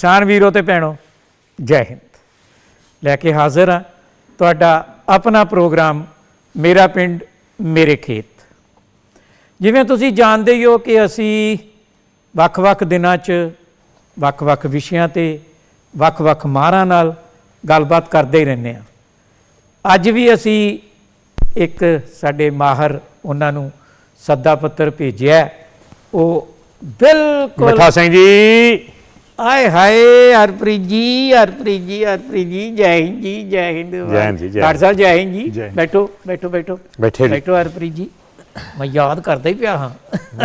ਕਿਸਾਨ ਵੀਰੋ ਤੇ ਭੈਣੋ, ਜੈ ਹਿੰਦ। ਲੈ ਕੇ ਹਾਜ਼ਰ ਹਾਂ ਤੁਹਾਡਾ ਆਪਣਾ ਪ੍ਰੋਗਰਾਮ, ਮੇਰਾ ਪਿੰਡ, ਮੇਰੇ ਖੇਤ। ਜਿਵੇਂ ਤੁਸੀਂ ਜਾਣਦੇ ਹੀ ਹੋ ਕਿ ਅਸੀਂ ਵੱਖ-ਵੱਖ ਦਿਨਾਂ 'ਚ, ਵੱਖ-ਵੱਖ ਵਿਸ਼ਿਆਂ ਤੇ, ਵੱਖ-ਵੱਖ ਮਾਹਰਾਂ ਨਾਲ ਗੱਲਬਾਤ ਕਰਦੇ ਹੀ ਰਹਿੰਦੇ ਹਾਂ। ਅੱਜ ਵੀ ਅਸੀਂ ਇੱਕ ਸਾਡੇ ਮਾਹਰ ਉਹਨਾਂ ਨੂੰ ਸੱਦਾ ਪੱਤਰ ਭੇਜਿਆ ਉਹ ਬਿਲਕੁਲ ਮਿੱਠਾ ਸਿੰਘ ਜੀ। ਆਏ ਹਾਏ ਹਰਪ੍ਰੀਤ ਜੀ ਹਰਪ੍ਰੀਤ ਜੀ ਹਰਪ੍ਰੀਤ ਜੀ ਜੈ ਹਿੰਦ ਜੀ ਜੈ ਹਿੰਦ ਜੈ ਹਿੰਦ ਜੀ, ਜੈ ਡਾਕਟਰ ਸਾਹਿਬ ਜੈ ਹਿੰਦ ਜੀ। ਜੈ ਹਿੰਦ। ਬੈਠੋ ਬੈਠੋ ਬੈਠੋ। ਬੈਠੇ ਜੀ। ਬੈਠੋ ਹਰਪ੍ਰੀਤ ਜੀ। ਮੈਂ ਯਾਦ ਕਰਦਾ ਹੀ ਪਿਆ ਹਾਂ।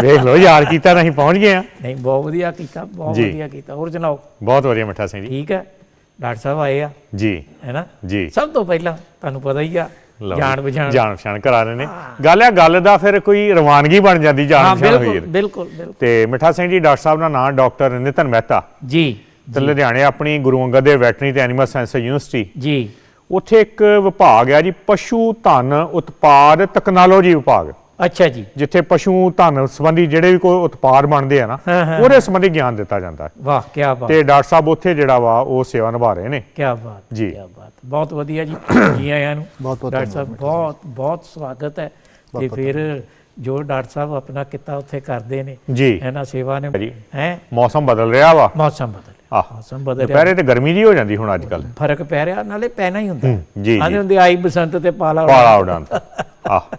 ਵੇਖ ਲਓ ਯਾਦ ਕੀਤਾ ਅਸੀਂ ਪਹੁੰਚ ਗਏ ਆ ਨਹੀਂ ਬਹੁਤ ਵਧੀਆ ਕੀਤਾ ਬਹੁਤ ਜੀ। ਵਧੀਆ ਕੀਤਾ। ਹੋਰ ਸੁਣਾਓ? ਬਹੁਤ ਵਧੀਆ ਮਿੱਠਾ ਸਿੰਘ ਜੀ। ਠੀਕ ਹੈ। ਡਾਕਟਰ ਸਾਹਿਬ ਆਏ ਆ। ਜੀ। ਹੈ ਨਾ? ਜੀ। ਸਭ ਤੋਂ ਪਹਿਲਾਂ ਤੁਹਾਨੂੰ ਪਤਾ ਹੀ ਆ ਲਓ ਜਾਣ ਪਛਾਣ। ਜਾਣ ਪਛਾਣ ਕਰਾ ਰਹੇ ਨੇ। ਗੱਲ ਆ ਗੱਲ ਦਾ ਫਿਰ ਕੋਈ ਰਵਾਨਗੀ ਬਣ ਜਾਂਦੀ ਜਾਣ ਪਛਾਣ ਹੋਈ ਬਿਲਕੁਲ ਹੈ। ਬਿਲਕੁਲ ਬਿਲਕੁਲ। ਤੇ ਮਿੱਠਾ ਸਿੰਘ ਜੀ ਡਾਕਟਰ ਸਾਹਿਬ ਦਾ ਨਾਮ ਡਾਕਟਰ ਨਿਤਨ ਮਹਿਤਾ। ਜੀ ਤੇ ਲੁਧਿਆਣੇ ਆਪਣੀ ਗੁਰੂ ਅੰਗਦ ਦੇਵ ਵੈਟਰਨਰੀ ਤੇ ਐਨੀਮਲ ਸਾਇੰਸ ਯੂਨੀਵਰਸਿਟੀ। ਜੀ। ਉੱਥੇ ਇੱਕ ਵਿਭਾਗ ਹੈ ਜੀ ਪਸ਼ੂ ਧਨ ਉਤਪਾਦ ਟੈਕਨੋਲੋਜੀ ਵਿਭਾਗ। ਅੱਛਾ ਜੀ। ਜਿੱਥੇ ਪਸ਼ੂ ਧਨ ਸੰਬੰਧੀ ਜਿਹੜੇ ਵੀ ਕੋਈ ਉਤਪਾਦ ਬਣਦੇ ਆ ਨਾ ਹਾਂ, ਹਾਂ, ਉਹਦੇ ਸੰਬੰਧੀ ਗਿਆਨ ਦਿੱਤਾ ਜਾਂਦਾ ਹੈ। ਵਾਹ ਕੀ ਬਾਤ। ਤੇ ਡਾਕਟਰ ਸਾਹਿਬ ਉੱਥੇ ਜਿਹੜਾ ਵਾ ਉਹ ਸੇਵਾ ਨਿਭਾ ਰਹੇ ਨੇ। ਕੀ ਬਾਤ ਜੀ। ਕੀ ਬਾਤ। ਬਹੁਤ ਵਧੀਆ ਜੀ ਜੀ ਆਇਆਂ ਨੂੰ। ਬਹੁਤ ਬਹੁਤ ਡਾਕਟਰ ਸਾਹਿਬ ਬਹੁਤ ਬਹੁਤ ਸਵਾਗਤ ਹੈ। ਤੇ ਫਿਰ ਜੋ ਡਾਕਟਰ ਸਾਹਿਬ ਆਪਣਾ ਕਿੱਤਾ ਉੱਥੇ ਕਰਦੇ ਨੇ ਜੀ। ਇਹਨਾਂ ਸੇਵਾ ਨੇ ਜੀ। ਹੈ? ਮੌਸਮ ਬਦਲ ਰਿਹਾ ਵਾ। ਮੌਸਮ ਬਦਲ ਆਹ ਮੌਸਮ ਬਦਲ ਰਿਹਾ। ਦੁਪਹਿਰੇ ਤੇ ਗਰਮੀ ਜੀ ਹੋ ਜਾਂਦੀ ਹੁਣ ਅੱਜ ਕੱਲ ਫ਼ਰਕ ਪੈ ਰਿਹਾ ਨਾਲੇ ਪੈਣਾ ਹੀ ਹੁੰਦਾ। ਜੀ ਆਂਦੇ ਹੁੰਦੇ ਆਈ ਬਸੰਤ ਤੇ ਪਾਲਾ ਪਾਲਾ ਉਡਾਂਤ ਆਹ।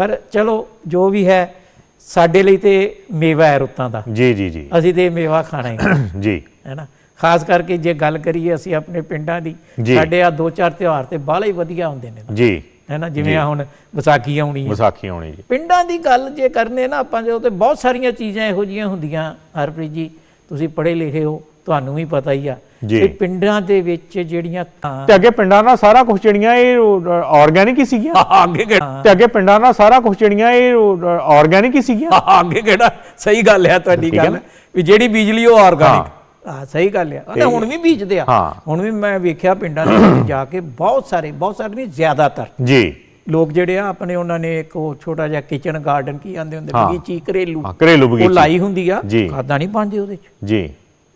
ਪਰ ਚਲੋ ਜੋ ਵੀ ਹੈ ਸਾਡੇ ਲਈ ਤੇ ਮੇਵਾ ਹੈ ਰੁੱਤਾਂ ਦਾ। ਜੀ ਜੀ ਜੀ। ਅਸੀਂ ਤੇ ਮੇਵਾ ਖਾਣਾ ਹੀ ਜੀ। ਹੈ ਨਾ? ਖਾਸ ਕਰਕੇ ਜੇ ਗੱਲ ਕਰੀਏ ਅਸੀਂ ਆਪਣੇ ਪਿੰਡਾਂ ਦੀ। ਸਾਡੇ ਆ ਦੋ ਚਾਰ ਤਿਉਹਾਰ ਤੇ ਬਾਹਲੇ ਹੀ ਵਧੀਆ ਹੁੰਦੇ ਨੇ ਜੀ। ਹੈ ਨਾ? ਜਿਵੇਂ ਆ ਹੁਣ ਵਿਸਾਖੀ ਆਉਣੀ ਹੈ। ਵਿਸਾਖੀ ਆਉਣੀ ਜੀ। ਪਿੰਡਾਂ ਦੀ ਗੱਲ ਜੇ ਕਰਨੇ ਨਾ ਆਪਾਂ ਜੋ ਤੇ ਬਹੁਤ ਸਾਰੀਆਂ ਚੀਜ਼ਾਂ ਇਹੋ ਜੀਆਂ ਹੁੰਦੀਆਂ। ਹਰਪ੍ਰੀਤ ਜੀ ਤੁਸੀਂ ਪੜ੍ਹੇ ਲਿਖੇ ਹੋ ਤੁਹਾਨੂੰ ਵੀ ਪਤਾ ਹੀ ਆ। ਜੀ। ਕਿ ਪਿੰਡਾਂ ਦੇ ਵਿੱਚ ਜਿਹੜੀਆਂ ਤੇ ਅੱਗੇ ਪਿੰਡਾਂ ਦਾ ਸਾਰਾ ਕੁਝ ਜਿਹੜੀਆਂ ਇਹ ਆਰਗੈਨਿਕ ਹੀ ਸੀਗੀਆਂ? ਅੱਗੇ ਕਿਹੜਾ? ਤੇ ਅੱਗੇ ਪਿੰਡਾਂ ਦਾ ਸਾਰਾ ਕੁਝ ਜਿਹੜੀਆਂ ਇਹ ਆਰਗੈਨਿਕ ਹੀ ਸੀਗੀਆਂ? ਅੱਗੇ ਕਿਹੜਾ? ਸਹੀ ਗੱਲ ਹੈ ਤੁਹਾਡੀ ਗੱਲ? ਵੀ ਜਿਹੜੀ ਬਿਜਲੀ ਉਹ ਆਰਗੈਨਿਕ ਹਾਂ। ਸਹੀ ਗੱਲ ਹੈ। ਉਹਨੇ ਹੁਣ ਵੀ ਬੀਜਦੇ ਆ। ਹੁਣ ਵੀ ਮੈਂ ਵੇਖਿਆ ਪਿੰਡਾਂ ਦੇ ਵਿੱਚ ਜਾ ਕੇ ਬਹੁਤ ਸਾਰੇ ਬਹੁਤ ਸਾਰੇ ਨਹੀਂ ਜ਼ਿਆਦਾਤਰ। ਜੀ। ਲੋਕ ਜਿਹੜੇ ਆ ਆਪਣੇ ਉਹਨਾਂ ਨੇ ਇੱਕ ਉਹ ਛੋਟਾ ਜਿਹਾ ਕਿਚਨ ਗਾਰਡਨ ਕੀ ਆਂਦੇ ਹੁੰਦੇ। ਬਗੀਚੀ ਘਰੇਲੂ। ਘਰੇਲੂ ਉਹ। ਲਾਈ ਹੁੰਦੀ ਆ। ਖਾਦਾਂ ਨਹੀਂ ਪਾਉਂਦੇ ਉਹਦੇ ਚ। ਜੀ।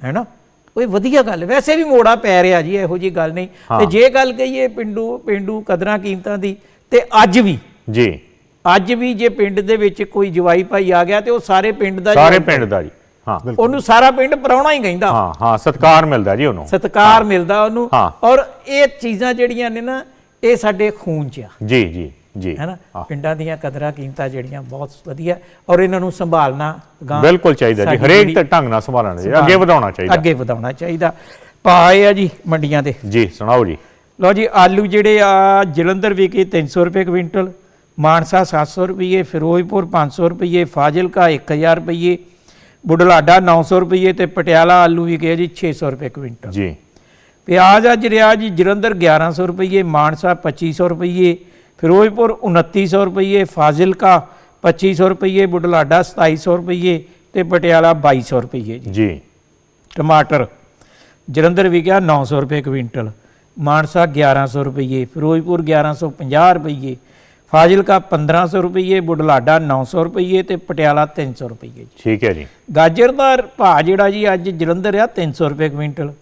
ਹੈਨਾ? ਉਹ ਇਹ ਵਧੀਆ ਗੱਲ। ਵੈਸੇ ਵੀ ਮੋੜਾ ਪੈ ਰਿਹਾ ਜੀ ਇਹੋ ਜੀ ਗੱਲ ਨਹੀਂ। ਤੇ ਜੇ ਗੱਲ ਕਹੀਏ ਪਿੰਡੂ ਪਿੰਡੂ ਕਦਰਾਂ ਕੀਮਤਾਂ ਦੀ ਤੇ ਅੱਜ ਵੀ ਜੀ। ਅੱਜ ਵੀ ਜੇ ਪਿੰਡ ਦੇ ਵਿੱਚ ਕੋਈ ਜਵਾਈ ਭਾਈ ਆ ਗਿਆ ਤੇ ਉਹ ਸਾਰੇ ਪਿੰਡ ਦਾ ਸਾਰੇ ਪਿੰਡ ਦਾ ਜੀ ਹਾਂ। ਉਹਨੂੰ ਸਾਰਾ ਪਿੰਡ ਪਰਾਉਣਾ ਹੀ ਕਹਿੰਦਾ। ਹਾਂ ਹਾਂ ਸਤਿਕਾਰ ਮਿਲਦਾ ਜੀ ਉਹਨੂੰ। ਸਤਿਕਾਰ ਮਿਲਦਾ ਉਹਨੂੰ। ਔਰ ਇਹ ਚੀਜ਼ਾਂ ਜਿਹੜੀਆਂ ਨੇ ਨਾ ਇਹ ਸਾਡੇ ਖੂਨ 'ਚ ਆ। ਜੀ ਜੀ। ਜੀ। ਹੈਨਾ ਪਿੰਡਾਂ ਦੀਆਂ ਕਦਰਾਂ ਕੀਮਤਾਂ ਜਿਹੜੀਆਂ ਬਹੁਤ ਵਧੀਆ ਔਰ ਇਹਨਾਂ ਨੂੰ ਸੰਭਾਲਣਾ ਗਾਂ ਬਿਲਕੁਲ ਚਾਹੀਦਾ ਜੀ। ਹਰੇਕ ਢੰਗ ਨਾਲ ਸੰਭਾਲਣਾ ਚਾਹੀਦਾ ਅੱਗੇ ਵਧਾਉਣਾ ਚਾਹੀਦਾ। ਅੱਗੇ ਵਧਾਉਣਾ ਚਾਹੀਦਾ। ਪਾਏ ਆ ਜੀ ਮੰਡੀਆਂ ਦੇ। ਜੀ ਸੁਣਾਓ ਜੀ। ਲਓ ਜੀ ਆਲੂ ਜਿਹੜੇ ਆ ਜਲੰਧਰ ਵਿਕੇ 300 ਰੁਪਏ ਕੁਇੰਟਲ ਮਾਨਸਾ 700 ਰੁਪਏ ਫਿਰੋਜ਼ਪੁਰ 500 ਰੁਪਏ ਫਾਜ਼ਿਲਕਾ 1000 ਰੁਪਏ ਬੁਢਲਾਡਾ 900 ਰੁਪਏ ਤੇ ਪਟਿਆਲਾ ਆਲੂ ਵਿਕੇ ਜੀ 600 ਰੁਪਏ ਕੁਇੰਟਲ। ਜੀ। ਪਿਆਜ਼ ਅੱਜ ਰਿਹਾ ਜੀ ਜਲੰਧਰ 1100 ਰੁਪਏ ਮਾਨਸਾ 2500 ਰੁਪਏ ਫਿਰੋਜ਼ਪੁਰ 2900 ਰੁਪਏ ਫਾਜ਼ਿਲਕਾ 2500 ਰੁਪਏ ਬੁਢਲਾਡਾ 2700 ਰੁਪਏ ਤੇ ਪਟਿਆਲਾ 2200 ਰੁਪਏ ਜੀ। ਜੀ। ਟਮਾਟਰ ਜਲੰਧਰ ਵਿਕਿਆ 900 ਰੁਪਏ ਕੁਇੰਟਲ ਮਾਨਸਾ 1100 ਰੁਪਏ ਫਿਰੋਜ਼ਪੁਰ 1150 ਰੁਪਏ ਫਾਜ਼ਿਲਕਾ 1500 ਰੁਪਏ ਬੁਢਲਾਡਾ 900 ਰੁਪਏ ਤੇ ਪਟਿਆਲਾ 300 ਰੁਪਏ ਠੀਕ ਹੈ ਜੀ। ਗਾਜਰ ਦਾ ਭਾਅ ਜਿਹੜਾ ਜੀ ਅੱਜ ਜਲੰਧਰ ਆ 300 ਰੁਪਏ ਕੁਇੰਟਲ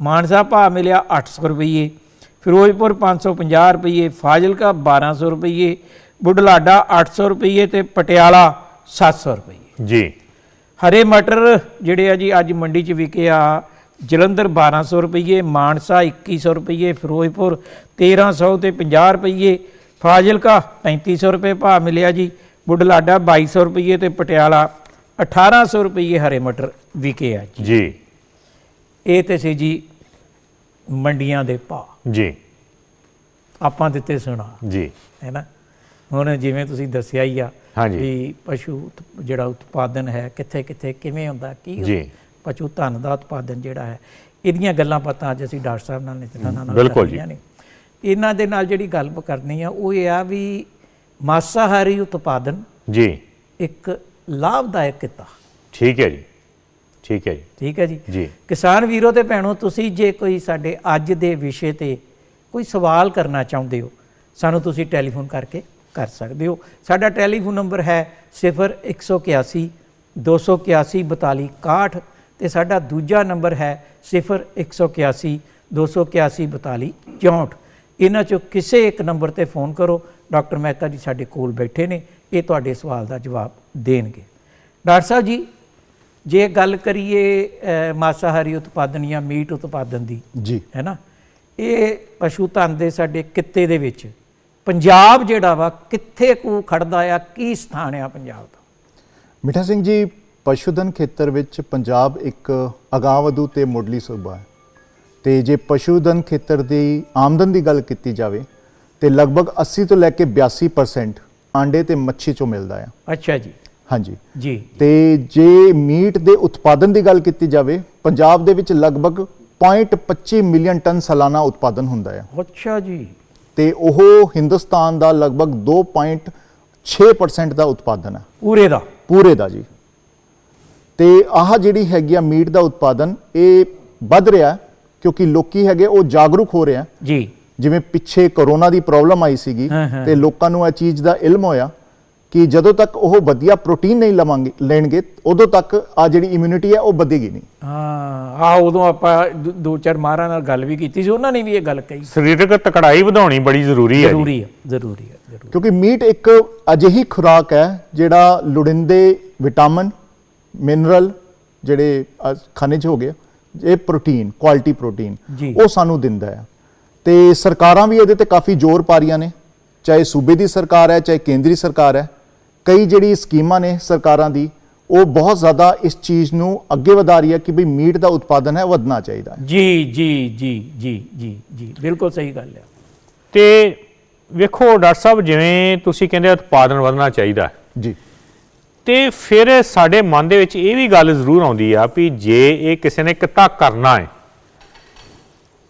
ਮਾਨਸਾ ਭਾਅ ਮਿਲਿਆ 800 ਰੁਪਏ ਫਿਰੋਜ਼ਪੁਰ 550 ਰੁਪਏ ਫਾਜ਼ਿਲਕਾ 1200 ਰੁਪਏ ਬੁਢਲਾਡਾ 800 ਰੁਪਏ ਤੇ ਪਟਿਆਲਾ 700 ਰੁਪਏ ਜੀ। ਹਰੇ ਮਟਰ ਜਿਹੜੇ ਆ ਜੀ ਅੱਜ ਮੰਡੀ 'ਚ ਵਿਕੇ ਆ ਜਲੰਧਰ 1200 ਰੁਪਏ ਮਾਨਸਾ 2100 ਰੁਪਏ ਫਿਰੋਜ਼ਪੁਰ 1300 ਤੇ 50 ਰੁਪਏ ਫਾਜ਼ਿਲਕਾ 3500 ਰੁਪਏ ਭਾਅ ਮਿਲਿਆ ਜੀ ਬੁਢਲਾਡਾ 2200 ਰੁਪਏ ਤੇ ਪਟਿਆਲਾ 1800 ਰੁਪਏ ਹਰੇ ਮਟਰ ਵਿਕੇ ਆ ਜੀ। ਜੀ। ਇਹ ਤੇ ਸੀ ਜੀ ਮੰਡੀਆਂ ਦੇ ਭਾਅ। ਜੀ। ਆਪਾਂ ਦਿੱਤੇ ਸੁਣਾ। ਜੀ। ਹੈ ਨਾ? ਹੁਣ ਜਿਵੇਂ ਤੁਸੀਂ ਦੱਸਿਆ ਹੀ ਆ। ਵੀ ਪਸ਼ੂ ਜਿਹੜਾ ਉਤਪਾਦਨ ਹੈ ਕਿੱਥੇ ਕਿੱਥੇ ਕਿਵੇਂ ਹੁੰਦਾ ਕੀ ਜੀ। ਪਸ਼ੂ ਧਨ ਦਾ ਉਤਪਾਦਨ ਜਿਹੜਾ ਹੈ ਇਹਦੀਆਂ ਗੱਲਾਂ ਬਾਤਾਂ ਅੱਜ ਅਸੀਂ ਡਾਕਟਰ ਸਾਹਿਬ ਨਾਲ ਨਿਤਨਾ ਨਾਲ ਬਿਲਕੁਲ ਜੀ। ਇਹਨਾਂ ਦੇ ਨਾਲ ਜਿਹੜੀ ਗੱਲ ਕਰਨੀ ਆ ਉਹ ਇਹ ਆ ਵੀ ਮਾਸਾਹਾਰੀ ਉਤਪਾਦਨ ਜੀ। ਇੱਕ ਲਾਭਦਾਇਕ ਕਿੱਤਾ। ਠੀਕ ਹੈ ਜੀ। ਠੀਕ ਹੈ ਜੀ। ਠੀਕ ਹੈ ਜੀ। ਜੀ। ਕਿਸਾਨ ਵੀਰੋ ਤੇ ਭੈਣੋ ਤੁਸੀਂ ਜੇ ਕੋਈ ਸਾਡੇ ਅੱਜ ਦੇ ਵਿਸ਼ੇ ਤੇ ਕੋਈ ਸਵਾਲ ਕਰਨਾ ਚਾਹੁੰਦੇ ਹੋ ਸਾਨੂੰ ਤੁਸੀਂ ਟੈਲੀਫੋਨ ਕਰਕੇ ਕਰ ਸਕਦੇ ਹੋ। ਸਾਡਾ ਟੈਲੀਫੋਨ ਨੰਬਰ ਹੈ 0181 281 42 61 ਤੇ ਸਾਡਾ ਦੂਜਾ ਨੰਬਰ ਹੈ 0181 281 42 64 ਇਹਨਾਂ ਚੋਂ ਕਿਸੇ ਇੱਕ ਨੰਬਰ ਤੇ ਫੋਨ ਕਰੋ। ਡਾਕਟਰ ਮਹਿਤਾ ਜੀ ਸਾਡੇ ਕੋਲ ਬੈਠੇ ਨੇ ਇਹ ਤੁਹਾਡੇ ਸਵਾਲ ਦਾ ਜਵਾਬ ਦੇਣਗੇ। ਡਾਕਟਰ ਸਾਹਿਬ ਜੀ ਜੇ ਗੱਲ ਕਰੀਏ ਮਾਸਾਹਾਰੀ ਉਤਪਾਦਨ ਜਾਂ ਮੀਟ ਉਤਪਾਦਨ ਦੀ ਜੀ। ਹੈ ਨਾ? ਇਹ ਪਸ਼ੂ ਧਨ ਦੇ ਸਾਡੇ ਕਿੱਤੇ ਦੇ ਵਿੱਚ ਪੰਜਾਬ ਜਿਹੜਾ ਵਾ ਕਿੱਥੇ ਕੁ ਖੜਦਾ ਆ ਕੀ ਸਥਾਨ ਆ ਪੰਜਾਬ ਦਾ? ਮਿੱਠਾ ਸਿੰਘ ਜੀ ਪਸ਼ੂਧਨ ਖੇਤਰ ਵਿੱਚ ਪੰਜਾਬ ਇੱਕ ਅਗਾਂਹਵਧੂ ਤੇ ਮੁੱਢਲੀ ਸੂਬਾ ਹੈ। ਤੇ ਜੇ ਪਸ਼ੂਧਨ ਖੇਤਰ ਦੀ ਆਮਦਨ ਦੀ ਗੱਲ ਕੀਤੀ ਜਾਵੇ ਤੇ ਲਗਭਗ 80 ਤੋਂ ਲੈ ਕੇ 82% ਆਂਡੇ ਤੇ ਮੱਛੀ ਚੋਂ ਮਿਲਦਾ ਹੈ ਅੱਛਾ ਜੀ। ਹਾਂਜੀ। ਜੀ। ਤੇ ਜੇ ਮੀਟ ਦੇ ਉਤਪਾਦਨ ਦੀ ਗੱਲ ਕੀਤੀ ਜਾਵੇ ਪੰਜਾਬ ਦੇ ਵਿੱਚ ਲਗਭਗ 0.25 ਮਿਲੀਅਨ ਟਨ ਸਾਲਾਨਾ ਉਤਪਾਦਨ ਹੁੰਦਾ ਹੈ। ਅੱਛਾ ਜੀ। ਤੇ ਉਹ ਹਿੰਦੁਸਤਾਨ ਦਾ ਲਗਭਗ 2.6% ਦਾ ਉਤਪਾਦਨ ਹੈ। ਪੂਰੇ ਦਾ? ਪੂਰੇ ਦਾ ਜੀ। ਤੇ ਆਹ ਜਿਹੜੀ ਹੈਗੀ ਆ ਮੀਟ ਦਾ ਉਤਪਾਦਨ ਇਹ ਵੱਧ ਰਿਹਾ ਕਿਉਂਕਿ ਲੋਕੀ ਹੈਗੇ ਉਹ ਜਾਗਰੂਕ ਹੋ ਰਹੇ ਆ ਜੀ। ਜਿਵੇਂ ਪਿੱਛੇ ਕਰੋਨਾ ਦੀ ਪ੍ਰੋਬਲਮ ਆਈ ਸੀਗੀ। ਤੇ ਲੋਕਾਂ ਨੂੰ ਇਹ ਚੀਜ਼ ਦਾ ਇਲਮ ਹੋਇਆ। ਕਿ ਜਦੋਂ ਤੱਕ ਉਹ ਵਧੀਆ ਪ੍ਰੋਟੀਨ ਨਹੀਂ ਲਵਾਂਗੇ ਲੈਣਗੇ ਉਦੋਂ ਤੱਕ ਆ ਜਿਹੜੀ ਇਮਿਊਨਿਟੀ ਹੈ ਉਹ ਵਧੇਗੀ ਨਹੀਂ। ਹਾਂ ਆ ਉਦੋਂ ਆਪਾਂ ਦੋ- ਚਾਰ ਮਾਰਾਂ ਨਾਲ ਗੱਲ ਵੀ ਕੀਤੀ ਸੀ ਉਹਨਾਂ ਨੇ ਵੀ ਇਹ ਗੱਲ ਕਹੀ। ਸਰੀਰਕ ਤਕੜਾਈ ਵਧਾਉਣੀ ਬੜੀ ਜ਼ਰੂਰੀ ਹੈ ਜ਼ਰੂਰੀ ਹੈ ਜ਼ਰੂਰੀ ਹੈ ਕਿਉਂਕਿ ਮੀਟ ਇੱਕ ਅਜਿਹੀ ਖੁਰਾਕ ਹੈ ਜਿਹੜਾ ਲੋੜੀਂਦੇ ਵਿਟਾਮਿਨ ਮਿਨਰਲ ਜਿਹੜੇ ਅ, ਖਣਿਜ ਹੋ ਗਏ ਇਹ ਪ੍ਰੋਟੀਨ ਕੁਆਲਿਟੀ ਪ੍ਰੋਟੀਨ। ਉਹ ਸਾਨੂੰ ਦਿੰਦਾ ਹੈ। ਤੇ ਸਰਕਾਰਾਂ ਵੀ ਇਹਦੇ ਤੇ ਕਾਫੀ ਜ਼ੋਰ ਪਾ ਰਹੀਆਂ ਨੇ। ਚਾਹੇ ਸੂਬੇ ਦੀ ਸਰਕਾਰ ਹੈ ਚਾਹੇ ਕੇਂਦਰੀ ਸਰਕਾਰ ਹੈ ਕਈ ਜਿਹੜੀ ਸਕੀਮਾਂ ਨੇ ਸਰਕਾਰਾਂ ਦੀ ਉਹ ਬਹੁਤ ਜ਼ਿਆਦਾ ਇਸ ਚੀਜ਼ ਨੂੰ ਅੱਗੇ ਵਧਾ ਰਹੀ ਹੈ ਕਿ ਵੀ ਮੀਟ ਦਾ ਉਤਪਾਦਨ ਹੈ ਵਧਣਾ ਚਾਹੀਦਾ ਹੈ। ਜੀ ਜੀ ਜੀ ਜੀ ਜੀ ਜੀ ਬਿਲਕੁਲ ਸਹੀ ਗੱਲ ਹੈ। ਤੇ ਵੇਖੋ ਡਾਕਟਰ ਸਾਹਿਬ ਜਿਵੇਂ ਤੁਸੀਂ ਕਹਿੰਦੇ ਉਤਪਾਦਨ ਵਧਣਾ ਚਾਹੀਦਾ ਜੀ। ਤੇ ਫਿਰ ਸਾਡੇ ਮਨ ਦੇ ਵਿੱਚ ਇਹ ਵੀ ਗੱਲ ਜ਼ਰੂਰ ਆਉਂਦੀ ਆ ਵੀ ਜੇ ਇਹ ਕਿਸੇ ਨੇ ਕਿੱਤਾ ਕਰਨਾ ਹੈ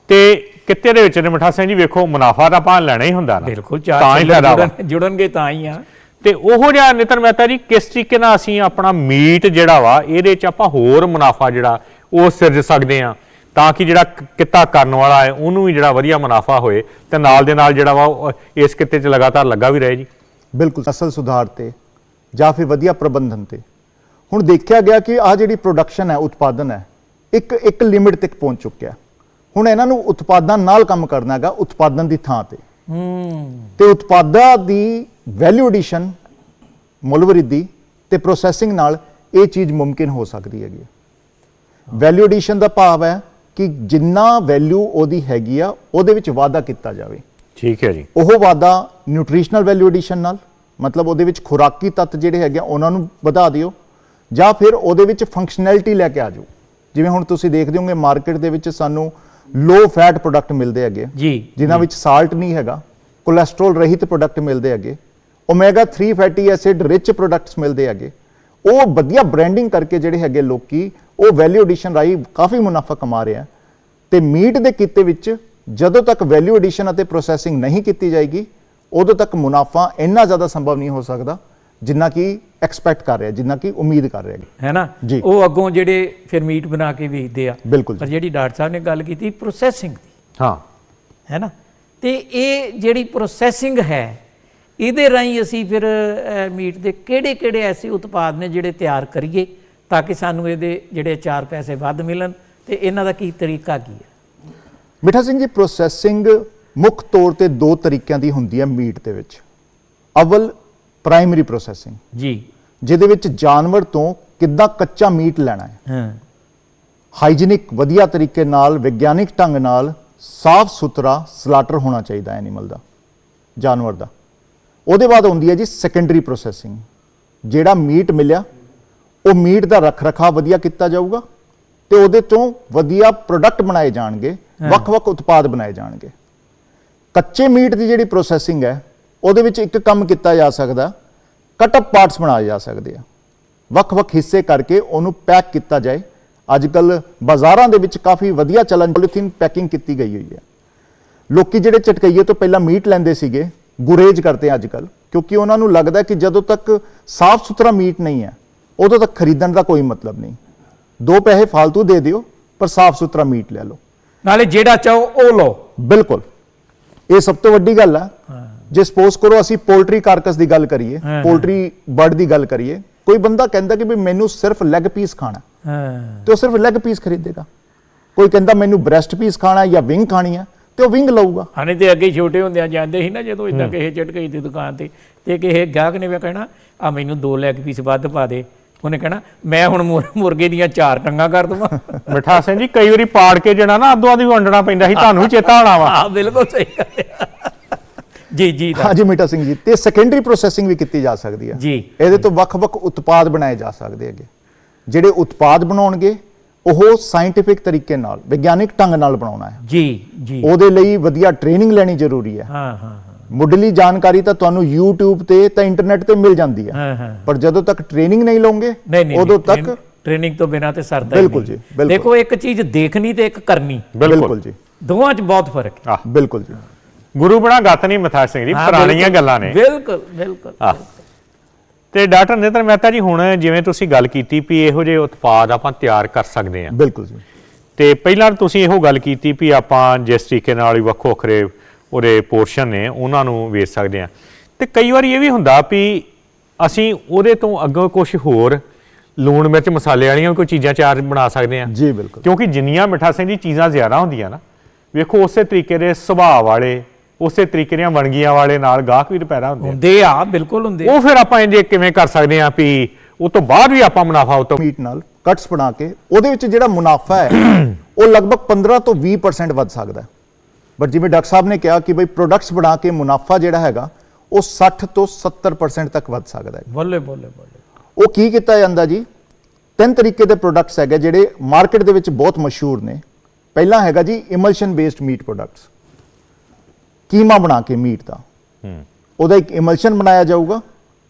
ਤੇ ਕਿੱਤੇ ਦੇ ਵਿੱਚ ਨੇ ਮਿਠਾ ਸਿੰਘ ਜੀ ਵੇਖੋ ਮੁਨਾਫਾ ਤਾਂ ਆਪਾਂ ਲੈਣਾ ਹੀ ਹੁੰਦਾ ਨਾ। ਬਿਲਕੁਲ ਤਾਂ ਹੀ ਫਾਇਦਾ ਵਾ। ਜੁੜਨਗੇ ਤਾਂ ਹੀ ਆ। ਤੇ ਉਹ ਜਿਹਾ ਨਿਤਨ ਮਹਿਤਾ ਜੀ ਕਿਸ ਤਰੀਕੇ ਨਾਲ ਅਸੀਂ ਆਪਣਾ ਮੀਟ ਜਿਹੜਾ ਵਾ ਇਹਦੇ ਚ ਆਪਾਂ ਹੋਰ ਮੁਨਾਫਾ ਜਿਹੜਾ ਉਹ ਸਿਰਜ ਸਕਦੇ ਆ ਤਾਂ ਕਿ ਜਿਹੜਾ ਕ- ਕਿੱਤਾ ਕਰਨ ਵਾਲਾ ਹੈ ਉਹਨੂੰ ਵੀ ਜਿਹੜਾ ਵਧੀਆ ਮੁਨਾਫਾ ਹੋਏ ਤੇ ਨਾਲ ਦੇ ਨਾਲ ਜਿਹੜਾ ਵਾ ਉਹ ਇਸ ਕਿੱਤੇ 'ਚ ਲਗਾਤਾਰ ਲੱਗਾ ਵੀ ਰਹੇ ਜੀ। ਬਿਲਕੁਲ ਨਸਲ ਸੁਧਾਰ ਤੇ ਜਾਂ ਫਿਰ ਵਧੀਆ ਪ੍ਰਬੰਧਨ ਤੇ। ਹੁਣ ਦੇਖਿਆ ਗਿਆ ਕਿ ਆ ਜਿਹੜੀ ਪ੍ਰੋਡਕਸ਼ਨ ਹੈ ਉਤਪਾਦਨ ਹੈ ਇੱਕ ਇੱਕ ਲਿਮਿਟ ਤੱਕ ਪਹੁੰਚ ਚੁੱਕਿਆ। ਹੁਣ ਇਹਨਾਂ ਨੂੰ ਉਤਪਾਦਾਂ ਨਾਲ ਕੰਮ ਕਰਨਾ ਹੈਗਾ ਉਤਪਾਦਨ ਦੀ ਥਾਂ ਤੇ। ਹੂੰ ਤੇ ਉਤਪਾਦਾਂ ਦੀ ਵੈਲਿਊ ਐਡੀਸ਼ਨ ਮੁੱਲ ਵਰਿੱਧੀ ਤੇ ਪ੍ਰੋਸੈਸਿੰਗ ਨਾਲ ਇਹ ਚੀਜ਼ ਮੁਮਕਿਨ ਹੋ ਸਕਦੀ ਹੈਗੀ ਵੈਲਿਊ ਐਡੀਸ਼ਨ ਦਾ ਭਾਵ ਹੈ ਕਿ ਜਿੰਨਾ ਵੈਲਿਊ ਉਹਦੀ ਹੈਗੀ ਆ ਉਹਦੇ ਵਿੱਚ ਵਾਧਾ ਕੀਤਾ ਜਾਵੇ। ਠੀਕ ਹੈ ਜੀ। ਉਹ ਵਾਧਾ ਨਿਊਟ੍ਰੀਸ਼ਨਲ ਵੈਲਿਊ ਐਡੀਸ਼ਨ ਨਾਲ ਮਤਲਬ ਉਹਦੇ ਵਿੱਚ ਖੁਰਾਕੀ ਤੱਤ ਜਿਹੜੇ ਹੈਗੇ ਆ, ਉਹਨਾਂ ਨੂੰ ਵਧਾ ਦਿਓ ਜਾਂ ਫਿਰ ਉਹਦੇ ਵਿੱਚ ਫੰਕਸ਼ਨੈਲਿਟੀ ਲੈ ਕੇ ਆ ਜਾਓ। ਜਿਵੇਂ ਹੁਣ ਤੁਸੀਂ ਦੇਖਦੇ ਹੋਗੇ ਮਾਰਕੀਟ ਦੇ ਵਿੱਚ ਸਾਨੂੰ ਲੋ ਫੈਟ ਪ੍ਰੋਡਕਟ ਮਿਲਦੇ ਹੈਗੇ। ਜੀ। ਜਿਨ੍ਹਾਂ ਵਿੱਚ ਸਾਲਟ ਨਹੀਂ ਹੈਗਾ ਕੋਲੇਸਟ੍ਰੋਲ ਰਹਿਤ ਪ੍ਰੋਡਕਟ ਮਿਲਦੇ ਹੈਗੇ omega 3 fatty acid rich products ਮਿਲਦੇ ਹੈਗੇ। ਉਹ ਵਧੀਆ ਬ੍ਰਾਂਡਿੰਗ ਕਰਕੇ ਜਿਹੜੇ ਹੈਗੇ ਲੋਕੀ ਉਹ ਵੈਲਿਊ ਐਡੀਸ਼ਨ ਰਾਹੀਂ ਕਾਫੀ ਮੁਨਾਫਾ ਕਮਾ ਰਹੇ ਆ। ਤੇ ਮੀਟ ਦੇ ਕਿੱਤੇ ਵਿੱਚ ਜਦੋਂ ਤੱਕ ਵੈਲਿਊ ਐਡੀਸ਼ਨ ਅਤੇ ਪ੍ਰੋਸੈਸਿੰਗ ਨਹੀਂ ਕੀਤੀ ਜਾਏਗੀ ਉਦੋਂ ਤੱਕ ਮੁਨਾਫਾ ਇੰਨਾ ਜ਼ਿਆਦਾ ਸੰਭਵ ਨਹੀਂ ਹੋ ਸਕਦਾ। ਜਿੰਨਾ ਕਿ ਐਕਸਪੈਕਟ ਕਰ ਰਿਹਾ ਜਿੰਨਾ ਕਿ ਉਮੀਦ ਕਰ ਰਿਹਾ ਹੈ ਨਾ। ਉਹ ਅੱਗੋਂ ਜਿਹੜੇ ਫਿਰ ਮੀਟ ਬਣਾ ਕੇ ਵੇਚਦੇ ਆ। ਪਰ। ਜਿਹੜੀ ਡਾਕਟਰ ਸਾਹਿਬ ਨੇ ਗੱਲ ਕੀਤੀ ਪ੍ਰੋਸੈਸਿੰਗ ਦੀ। ਹਾਂ। ਹੈ ਨਾ? ਤੇ ਇਹ ਜਿਹੜੀ ਪ੍ਰੋਸੈਸਿੰਗ ਹੈ ਇਹਦੇ ਰਾਹੀਂ ਅਸੀਂ ਫਿਰ ਮੀਟ ਦੇ ਕਿਹੜੇ ਕਿਹੜੇ ਐਸੇ ਉਤਪਾਦ ਨੇ ਜਿਹੜੇ ਤਿਆਰ ਕਰੀਏ ਤਾਂ ਕਿ ਸਾਨੂੰ ਇਹਦੇ ਜਿਹੜੇ ਚਾਰ ਪੈਸੇ ਵੱਧ ਮਿਲਣ ਤੇ ਇਹਨਾਂ ਦਾ ਕੀ ਤਰੀਕਾ ਕੀ ਹੈ? ਮਿੱਠਾ ਸਿੰਘ ਜੀ ਪ੍ਰੋਸੈਸਿੰਗ ਮੁੱਖ ਤੌਰ ਤੇ ਦੋ ਤਰੀਕਿਆਂ ਦੀ ਹੁੰਦੀ ਹੈ ਮੀਟ ਦੇ ਵਿੱਚ। ਅਵਲ ਪ੍ਰਾਇਮਰੀ ਪ੍ਰੋਸੈਸਿੰਗ ਜੀ। ਜਿਹਦੇ ਵਿੱਚ ਜਾਨਵਰ ਤੋਂ ਕਿੱਦਾਂ ਕੱਚਾ ਮੀਟ ਲੈਣਾ ਹੈ। ਹਾਂ। ਹਾਈਜੀਨਿਕ ਵਧੀਆ ਤਰੀਕੇ ਨਾਲ ਵਿਗਿਆਨਿਕ ਢੰਗ ਨਾਲ ਸਾਫ਼ ਸੁਥਰਾ ਸਲਾਟਰ ਹੋਣਾ ਚਾਹੀਦਾ ਐਨੀਮਲ ਦਾ ਜਾਨਵਰ ਦਾ। ਉਹਦੇ ਬਾਅਦ ਹੁੰਦੀ ਹੈ ਜੀ ਸੈਕੰਡਰੀ ਪ੍ਰੋਸੈਸਿੰਗ ਜਿਹੜਾ ਮੀਟ ਮਿਲਿਆ ਉਹ ਮੀਟ ਦਾ ਰੱਖ ਰਖਾਅ ਵਧੀਆ ਕੀਤਾ ਜਾਊਗਾ ਤੇ ਉਹਦੇ ਤੋਂ ਵਧੀਆ ਪ੍ਰੋਡਕਟ ਬਣਾਏ ਜਾਣਗੇ ਵੱਖ-ਵੱਖ ਉਤਪਾਦ ਬਣਾਏ ਜਾਣਗੇ। ਕੱਚੇ ਮੀਟ ਦੀ ਜਿਹੜੀ ਪ੍ਰੋਸੈਸਿੰਗ ਹੈ ਉਹਦੇ ਵਿੱਚ ਇੱਕ ਕੰਮ ਕੀਤਾ ਜਾ ਸਕਦਾ ਕਟ ਅਪ ਪਾਰਟਸ ਬਣਾਏ ਜਾ ਸਕਦੇ ਆ। ਵੱਖ-ਵੱਖ ਹਿੱਸੇ ਕਰਕੇ ਉਹਨੂੰ ਪੈਕ ਕੀਤਾ ਜਾਏ। ਅੱਜ ਕੱਲ ਬਾਜ਼ਾਰਾਂ ਦੇ ਵਿੱਚ ਕਾਫੀ ਵਧੀਆ ਚੱਲਣ ਪੋਲੀਥੀਨ ਪੈਕਿੰਗ ਕੀਤੀ ਗਈ ਹੋਈ ਹੈ। ਲੋਕੀ ਜਿਹੜੇ ਚਟਕਈਏ ਤੋਂ ਪਹਿਲਾਂ ਮੀਟ ਲੈਂਦੇ ਸੀਗੇ ਗੁਰੇਜ ਕਰਦੇ ਅੱਜ ਕੱਲ ਕਿਉਂਕਿ ਉਹਨਾਂ ਨੂੰ ਲੱਗਦਾ ਕਿ ਜਦੋਂ ਤੱਕ ਸਾਫ਼ ਸੁਥਰਾ ਮੀਟ ਨਹੀਂ ਹੈ ਉਦੋਂ ਤੱਕ ਖਰੀਦਣ ਦਾ ਕੋਈ ਮਤਲਬ ਨਹੀਂ। ਦੋ ਪੈਸੇ ਫालतू ਦੇ ਦਿਓ ਪਰ ਸਾਫ਼ ਸੁਥਰਾ ਮੀਟ ਲੈ ਲਓ। ਨਾਲੇ ਜਿਹੜਾ ਚਾਹੋ ਉਹ ਲਓ। ਬਿਲਕੁਲ। ਇਹ ਸਭ ਤੋਂ ਵੱਡੀ ਗੱਲ ਹੈ। ਜੇ ਸਪੋਜ਼ ਕਰੋ ਅਸੀਂ ਪੋਲਟਰੀ ਕਾਰਕਸ ਦੀ ਗੱਲ ਕਰੀਏ ਹਾਂ। ਪੋਲਟਰੀ ਬਰਡ ਦੀ ਗੱਲ ਕਰੀਏ ਕੋਈ ਬੰਦਾ ਕਹਿੰਦਾ ਕਿ ਵੀ ਮੈਨੂੰ ਸਿਰਫ ਲੈਗ ਪੀਸ ਖਾਣਾ ਹਾਂ ਤੇ ਉਹ ਸਿਰਫ ਲੈਗ ਪੀਸ ਖਰੀਦੇਗਾ। ਕੋਈ ਕਹਿੰਦਾ ਮੈਨੂੰ ਬ੍ਰੈਸਟ ਪੀਸ ਖਾਣਾ ਹੈ ਜਾਂ ਵਿੰਗ ਖਾਣੀ ਹੈ ਤੇ ਉਹ ਵਿੰਗ ਲਊਗਾ। ਹਾਨੇ ਤੇ ਅੱਗੇ ਛੋਟੇ ਹੁੰਦਿਆਂ ਜਾਂਦੇ ਸੀ ਨਾ ਜਦੋਂ ਇਦਾਂ ਕਿਸੇ ਝਟਕਈ ਦੀ ਦੁਕਾਨ ਤੇ ਤੇ ਕਿਸੇ ਗਾਹਕ ਨੇ ਵੀ ਕਹਿਣਾ ਆ ਮੈਨੂੰ ਦੋ ਲੈਗ ਪੀਸ ਵੱਧ ਪਾ ਦੇ। ਉਹਨੇ ਕਹਿਣਾ ਮੈਂ ਹੁਣ ਮੁਰ- ਮੁਰਗੇ ਦੀਆਂ ਚਾਰ ਟੰਗਾਂ ਕਰ ਦਵਾਂ। ਮਿਠਾ ਸਿੰਘ ਜੀ ਕਈ ਵਾਰੀ ਪਾੜ ਕੇ ਜਿਹੜਾ ਨਾ ਅੱਧੋ ਅੱਧੀ ਵੰਡਣਾ ਪੈਂਦਾ ਸੀ ਤੁਹਾਨੂੰ ਵੀ ਚੇਤਾ ਹੋਣਾ ਵਾ। ਆ ਬਿਲਕੁਲ ਸਹੀ ਗੱਲ ਹੈ ਜੀ ਜੀ ਹਾਂਜੀ ਮੀਟਾ ਸਿੰਘ ਜੀ ਤੇ ਸੈਕੰਡਰੀ ਪ੍ਰੋਸੈਸਿੰਗ ਵੀ ਕੀਤੀ ਜਾ ਸਕਦੀ ਹੈ। ਜੀ। ਇਹਦੇ ਤੋਂ ਵੱਖ-ਵੱਖ ਉਤਪਾਦ ਬਣਾਏ ਜਾ ਸਕਦੇ ਹੈਗੇ। ਜਿਹੜੇ ਉਤਪਾਦ ਬਣਾਉਣਗੇ ਉਹ ਸਾਇੰਟਿਫਿਕ ਤਰੀਕੇ ਨਾਲ ਵਿਗਿਆਨਿਕ ਢੰਗ ਨਾਲ ਬਣਾਉਣਾ ਹੈ। ਜੀ ਜੀ। ਉਹਦੇ ਲਈ ਵਧੀਆ ਟ੍ਰੇਨਿੰਗ ਲੈਣੀ ਜ਼ਰੂਰੀ ਹੈ। ਹਾਂ ਹਾਂ ਮੁੱਢਲੀ ਜਾਣਕਾਰੀ ਤਾਂ ਤੁਹਾਨੂੰ YouTube ਤੇ ਤਾਂ ਇੰਟਰਨੈਟ ਤੇ ਮਿਲ ਜਾਂਦੀ ਹੈ। ਹਾਂ ਹਾਂ। ਪਰ ਜਦੋਂ ਤੱਕ ਟ੍ਰੇਨਿੰਗ ਨਹੀਂ ਲਓਗੇ ਨਹੀਂ ਨਹੀਂ ਉਦੋਂ ਤੱਕ ਟ੍ਰੇਨ- ਟ੍ਰੇਨਿੰਗ ਤੋਂ ਬਿਨਾ ਤੇ ਸਰਦਾ ਬਿਲਕੁਲ। ਜੀ, ਬਿਲਕੁਲ। ਦੇਖੋ ਇੱਕ ਚੀਜ਼ ਦੇਖਣੀ ਤੇ ਇੱਕ ਕਰਨੀ। ਬਿਲਕੁਲ ਜੀ। ਦੋਵਾਂ 'ਚ ਬਹੁਤ ਫ਼ਰਕ ਹੈ। ਬਿਲਕੁਲ ਜੀ। ਗੁਰੂ ਬਣਾ ਗੱਤ ਨਹੀਂ ਮਿਠਾ ਸਿੰਘ ਜੀ ਪੁਰਾਣੀਆਂ ਗੱਲਾਂ ਨੇ। ਬਿਲਕੁਲ ਬਿਲਕੁਲ ਤੇ ਡਾਕਟਰ ਨਿਤਨ ਮਹਿਤਾ ਜੀ ਹੁਣ ਜਿਵੇਂ ਤੁਸੀਂ ਗੱਲ ਕੀਤੀ ਵੀ ਇਹੋ ਜਿਹੇ ਉਤਪਾਦ ਆਪਾਂ ਤਿਆਰ ਕਰ ਸਕਦੇ ਹਾਂ। ਬਿਲਕੁਲ ਜੀ। ਤੇ ਪਹਿਲਾਂ ਤੁਸੀਂ ਇਹੋ ਗੱਲ ਕੀਤੀ ਵੀ ਆਪਾਂ ਜਿਸ ਤਰੀਕੇ ਨਾਲ ਵੱਖੋ ਵੱਖਰੇ ਉਹਦੇ ਪੋਰਸ਼ਨ ਨੇ ਉਹਨਾਂ ਨੂੰ ਵੇਚ ਸਕਦੇ ਹਾਂ। ਤੇ ਕਈ ਵਾਰੀ ਇਹ ਵੀ ਹੁੰਦਾ ਵੀ ਅਸੀਂ ਉਹਦੇ ਤੋਂ ਅੱਗੇ ਕੁਝ ਹੋਰ ਲੂਣ ਮਿਰਚ ਮਸਾਲੇ ਵਾਲੀਆਂ ਕੋਈ ਚੀਜ਼ਾਂ ਚਾਰ ਬਣਾ ਸਕਦੇ ਹਾਂ। ਜੀ ਬਿਲਕੁਲ। ਕਿਉਂਕਿ ਜਿੰਨੀਆਂ ਮਿਠਾ ਸਿੰਘ ਜੀ ਚੀਜ਼ਾਂ ਜ਼ਿਆਦਾ ਹੁੰਦੀਆਂ ਨਾ ਵੇਖੋ ਉਸੇ ਤਰੀਕੇ ਦੇ ਸੁਭਾਅ ਵਾਲੇ ਉਸੇ ਤਰੀਕੇ ਦੀਆਂ ਵਣਗੀਆਂ ਵਾਲੇ ਨਾਲ ਗਾਹਕ ਵੀ ਪੈਦਾ ਹੁੰਦੇ ਆ। ਹੁੰਦੇ ਆ ਬਿਲਕੁਲ ਹੁੰਦੇ ਉਹ ਫਿਰ ਆਪਾਂ ਇੰਜ ਕਿਵੇਂ ਕਰ ਸਕਦੇ ਹਾਂ ਵੀ ਉਹ ਤੋਂ ਬਾਅਦ ਵੀ ਆਪਾਂ ਮੁਨਾਫਾ ਉਹ ਤੋਂ ਮੀਟ ਨਾਲ ਕਟਸ ਬਣਾ ਕੇ ਉਹਦੇ ਵਿੱਚ ਜਿਹੜਾ ਮੁਨਾਫਾ ਹੈ ਉਹ ਲਗਭਗ 15 ਤੋਂ 20% ਵੱਧ ਸਕਦਾ ਹੈ। ਬਟ ਜਿਵੇਂ ਡਾਕਟਰ ਸਾਹਿਬ ਨੇ ਕਿਹਾ ਕਿ ਬਈ ਪ੍ਰੋਡਕਟਸ ਬਣਾ ਕੇ ਮੁਨਾਫਾ ਜਿਹੜਾ ਹੈਗਾ ਉਹ 60 ਤੋਂ 70% ਤੱਕ ਵੱਧ ਸਕਦਾ ਹੈ। ਬੋਲੇ ਬੋਲੇ ਬੋਲੇ। ਉਹ ਕੀ ਕੀਤਾ ਜਾਂਦਾ ਜੀ? ਤਿੰਨ ਤਰੀਕੇ ਦੇ ਪ੍ਰੋਡਕਟਸ ਹੈਗੇ ਜਿਹੜੇ ਮਾਰਕੀਟ ਦੇ ਵਿੱਚ ਬਹੁਤ ਮਸ਼ਹੂਰ ਨੇ। ਪਹਿਲਾ ਹੈਗਾ ਜੀ ਇਮਲਸ਼ਨ ਬੇਸਡ ਮੀਟ ਪ੍ਰੋਡਕਟਸ ਕੀਮਾ ਬਣਾ ਕੇ ਮੀਟ ਦਾ। ਹੂੰ। ਉਹਦਾ ਇੱਕ ਇਮਲਸ਼ਨ ਬਣਾਇਆ ਜਾਊਗਾ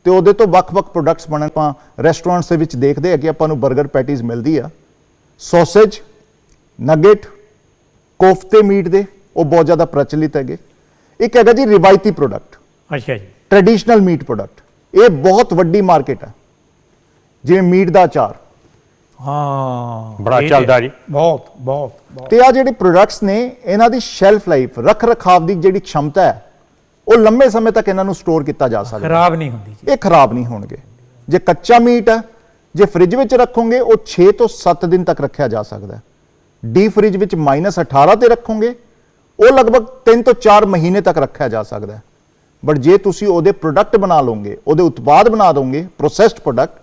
ਤੇ ਉਹਦੇ ਤੋਂ ਵੱਖ-ਵੱਖ ਪ੍ਰੋਡਕਟਸ ਬਣਨ ਆਪਾਂ ਰੈਸਟੋਰੈਂਟਸ ਦੇ ਵਿੱਚ ਦੇਖਦੇ ਆ ਕਿ ਆਪਾਂ ਨੂੰ 버ਗਰ ਪੈਟੀਜ਼ ਮਿਲਦੀ ਆ। ਸੌਸੇਜ ਨਗੇਟ ਕੋਫਤੇ ਮੀਟ ਦੇ ਉਹ ਬਹੁਤ ਜ਼ਿਆਦਾ ਪ੍ਰਚਲਿਤ ਹੈਗੇ। ਇੱਕ ਹੈਗਾ ਜੀ ਰਿਵਾਇਤੀ ਪ੍ਰੋਡਕਟ ਅੱਛਾ ਜੀ। ਟ੍ਰੈਡੀਸ਼ਨਲ ਮੀਟ ਪ੍ਰੋਡਕਟ ਇਹ ਬਹੁਤ ਵੱਡੀ ਮਾਰਕੀਟ ਹੈ ਜਿਵੇਂ ਮੀਟ ਦਾ ਅਚਾਰ। ਹਾਂ। ਬੜਾ ਚੱਲਦਾ ਜੀ। ਬਹੁਤ ਬਹੁਤ ਬਹੁਤ। ਤੇ ਆ ਜਿਹੜੇ ਪ੍ਰੋਡਕਟਸ ਨੇ ਇਹਨਾਂ ਦੀ ਸ਼ੈਲਫ ਲਾਈਫ ਰੱਖ ਰਖਾਵ ਦੀ ਜਿਹੜੀ ਖਮਤਾ ਹੈ ਉਹ ਲੰਬੇ ਸਮੇਂ ਤੱਕ ਇਹਨਾਂ ਨੂੰ ਸਟੋਰ ਕੀਤਾ ਜਾ ਸਕਦਾ। ਖਰਾਬ ਨਹੀਂ ਹੁੰਦੀ ਜੀ। ਇਹ ਖਰਾਬ ਨਹੀਂ ਹੋਣਗੇ। ਜੇ ਕੱਚਾ ਮੀਟ ਹੈ ਜੇ ਫ੍ਰਿਜ ਵਿੱਚ ਰੱਖੋਗੇ ਉਹ 6 ਤੋਂ 7 ਦਿਨ ਤੱਕ ਰੱਖਿਆ ਜਾ ਸਕਦਾ। ਡੀ ਫ੍ਰਿਜ ਵਿੱਚ -18 ਤੇ ਰੱਖੋਗੇ ਉਹ ਲਗਭਗ 3 ਤੋਂ 4 ਮਹੀਨੇ ਤੱਕ ਰੱਖਿਆ ਜਾ ਸਕਦਾ ਬਟ ਜੇ ਤੁਸੀਂ ਉਹਦੇ ਪ੍ਰੋਡਕਟ ਬਣਾ ਲਓਗੇ ਉਹਦੇ ਉਤਪਾਦ ਬਣਾ ਦੋਗੇ ਪ੍ਰੋਸੈਸਡ ਪ੍ਰੋਡਕਟ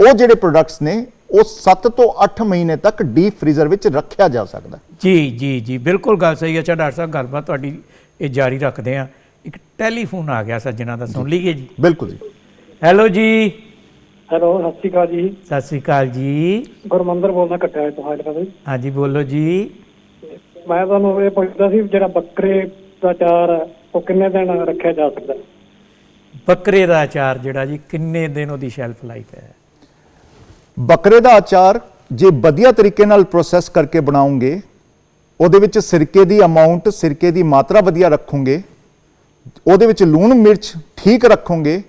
ਉਹ ਜਿਹੜੇ ਪ੍ਰੋਡਕਟਸ ਨੇ ਉਹ 7 ਤੋਂ 8 ਮਹੀਨੇ ਤੱਕ ਡੀਪ ਫ੍ਰੀਜ਼ਰ ਵਿੱਚ ਰੱਖਿਆ ਜਾ ਸਕਦਾ ਜੀ ਜੀ ਜੀ ਬਿਲਕੁਲ ਗੱਲ ਸਹੀ ਹੈ। ਅੱਛਾ ਡਾਕਟਰ ਸਾਹਿਬ ਗੱਲਬਾਤ ਤੁਹਾਡੀ ਇਹ ਜਾਰੀ ਰੱਖਦੇ ਆ ਇੱਕ ਟੈਲੀਫੋਨ ਆ ਗਿਆ ਸੱਜਣਾ ਦਾ ਸੁਣ ਲਈਏ ਜੀ। ਬਿਲਕੁਲ ਜੀ। ਹੈਲੋ ਜੀ। ਹੈਲੋ ਸਤਿ ਸ਼੍ਰੀ ਅਕਾਲ ਜੀ। ਸਤਿ ਸ੍ਰੀ ਅਕਾਲ ਜੀ। ਗੁਰਮੰਦਰ ਬੋਲਦਾ ਕੱਟਿਆ ਤੋਂ ਹਾਲ ਕਦੇ ਹਾਂਜੀ ਬੋਲੋ ਜੀ। ਮੈਂ ਤੁਹਾਨੂੰ ਇਹ ਪੁੱਛਦਾ ਸੀ ਜਿਹੜਾ ਬੱਕਰੇ ਦਾ ਚਾਰ ਹੈ, ਉਹ ਕਿੰਨੇ ਦਿਨ ਰੱਖਿਆ ਜਾ ਸਕਦਾ? ਬੱਕਰੇ ਦਾ ਅਚਾਰ ਜਿਹੜਾ ਜੀ ਕਿੰਨੇ ਦਿਨ ਉਹਦੀ ਸ਼ੈਲਫ ਲਾਈਫ ਹੈ? ਬੱਕਰੇ ਦਾ ਅਚਾਰ ਜੇ ਵਧੀਆ ਤਰੀਕੇ ਨਾਲ ਪ੍ਰੋਸੈਸ ਕਰਕੇ ਬਣਾਉਂਗੇ, ਉਹਦੇ ਵਿੱਚ ਸਿਰਕੇ ਦੀ ਅਮਾਉਂਟ ਸਿਰਕੇ ਦੀ ਮਾਤਰਾ ਵਧੀਆ ਰੱਖੋਗੇ, ਉਹਦੇ ਵਿੱਚ ਲੂਣ, ਮਿਰਚ ਠੀਕ ਰੱਖੋਗੇ,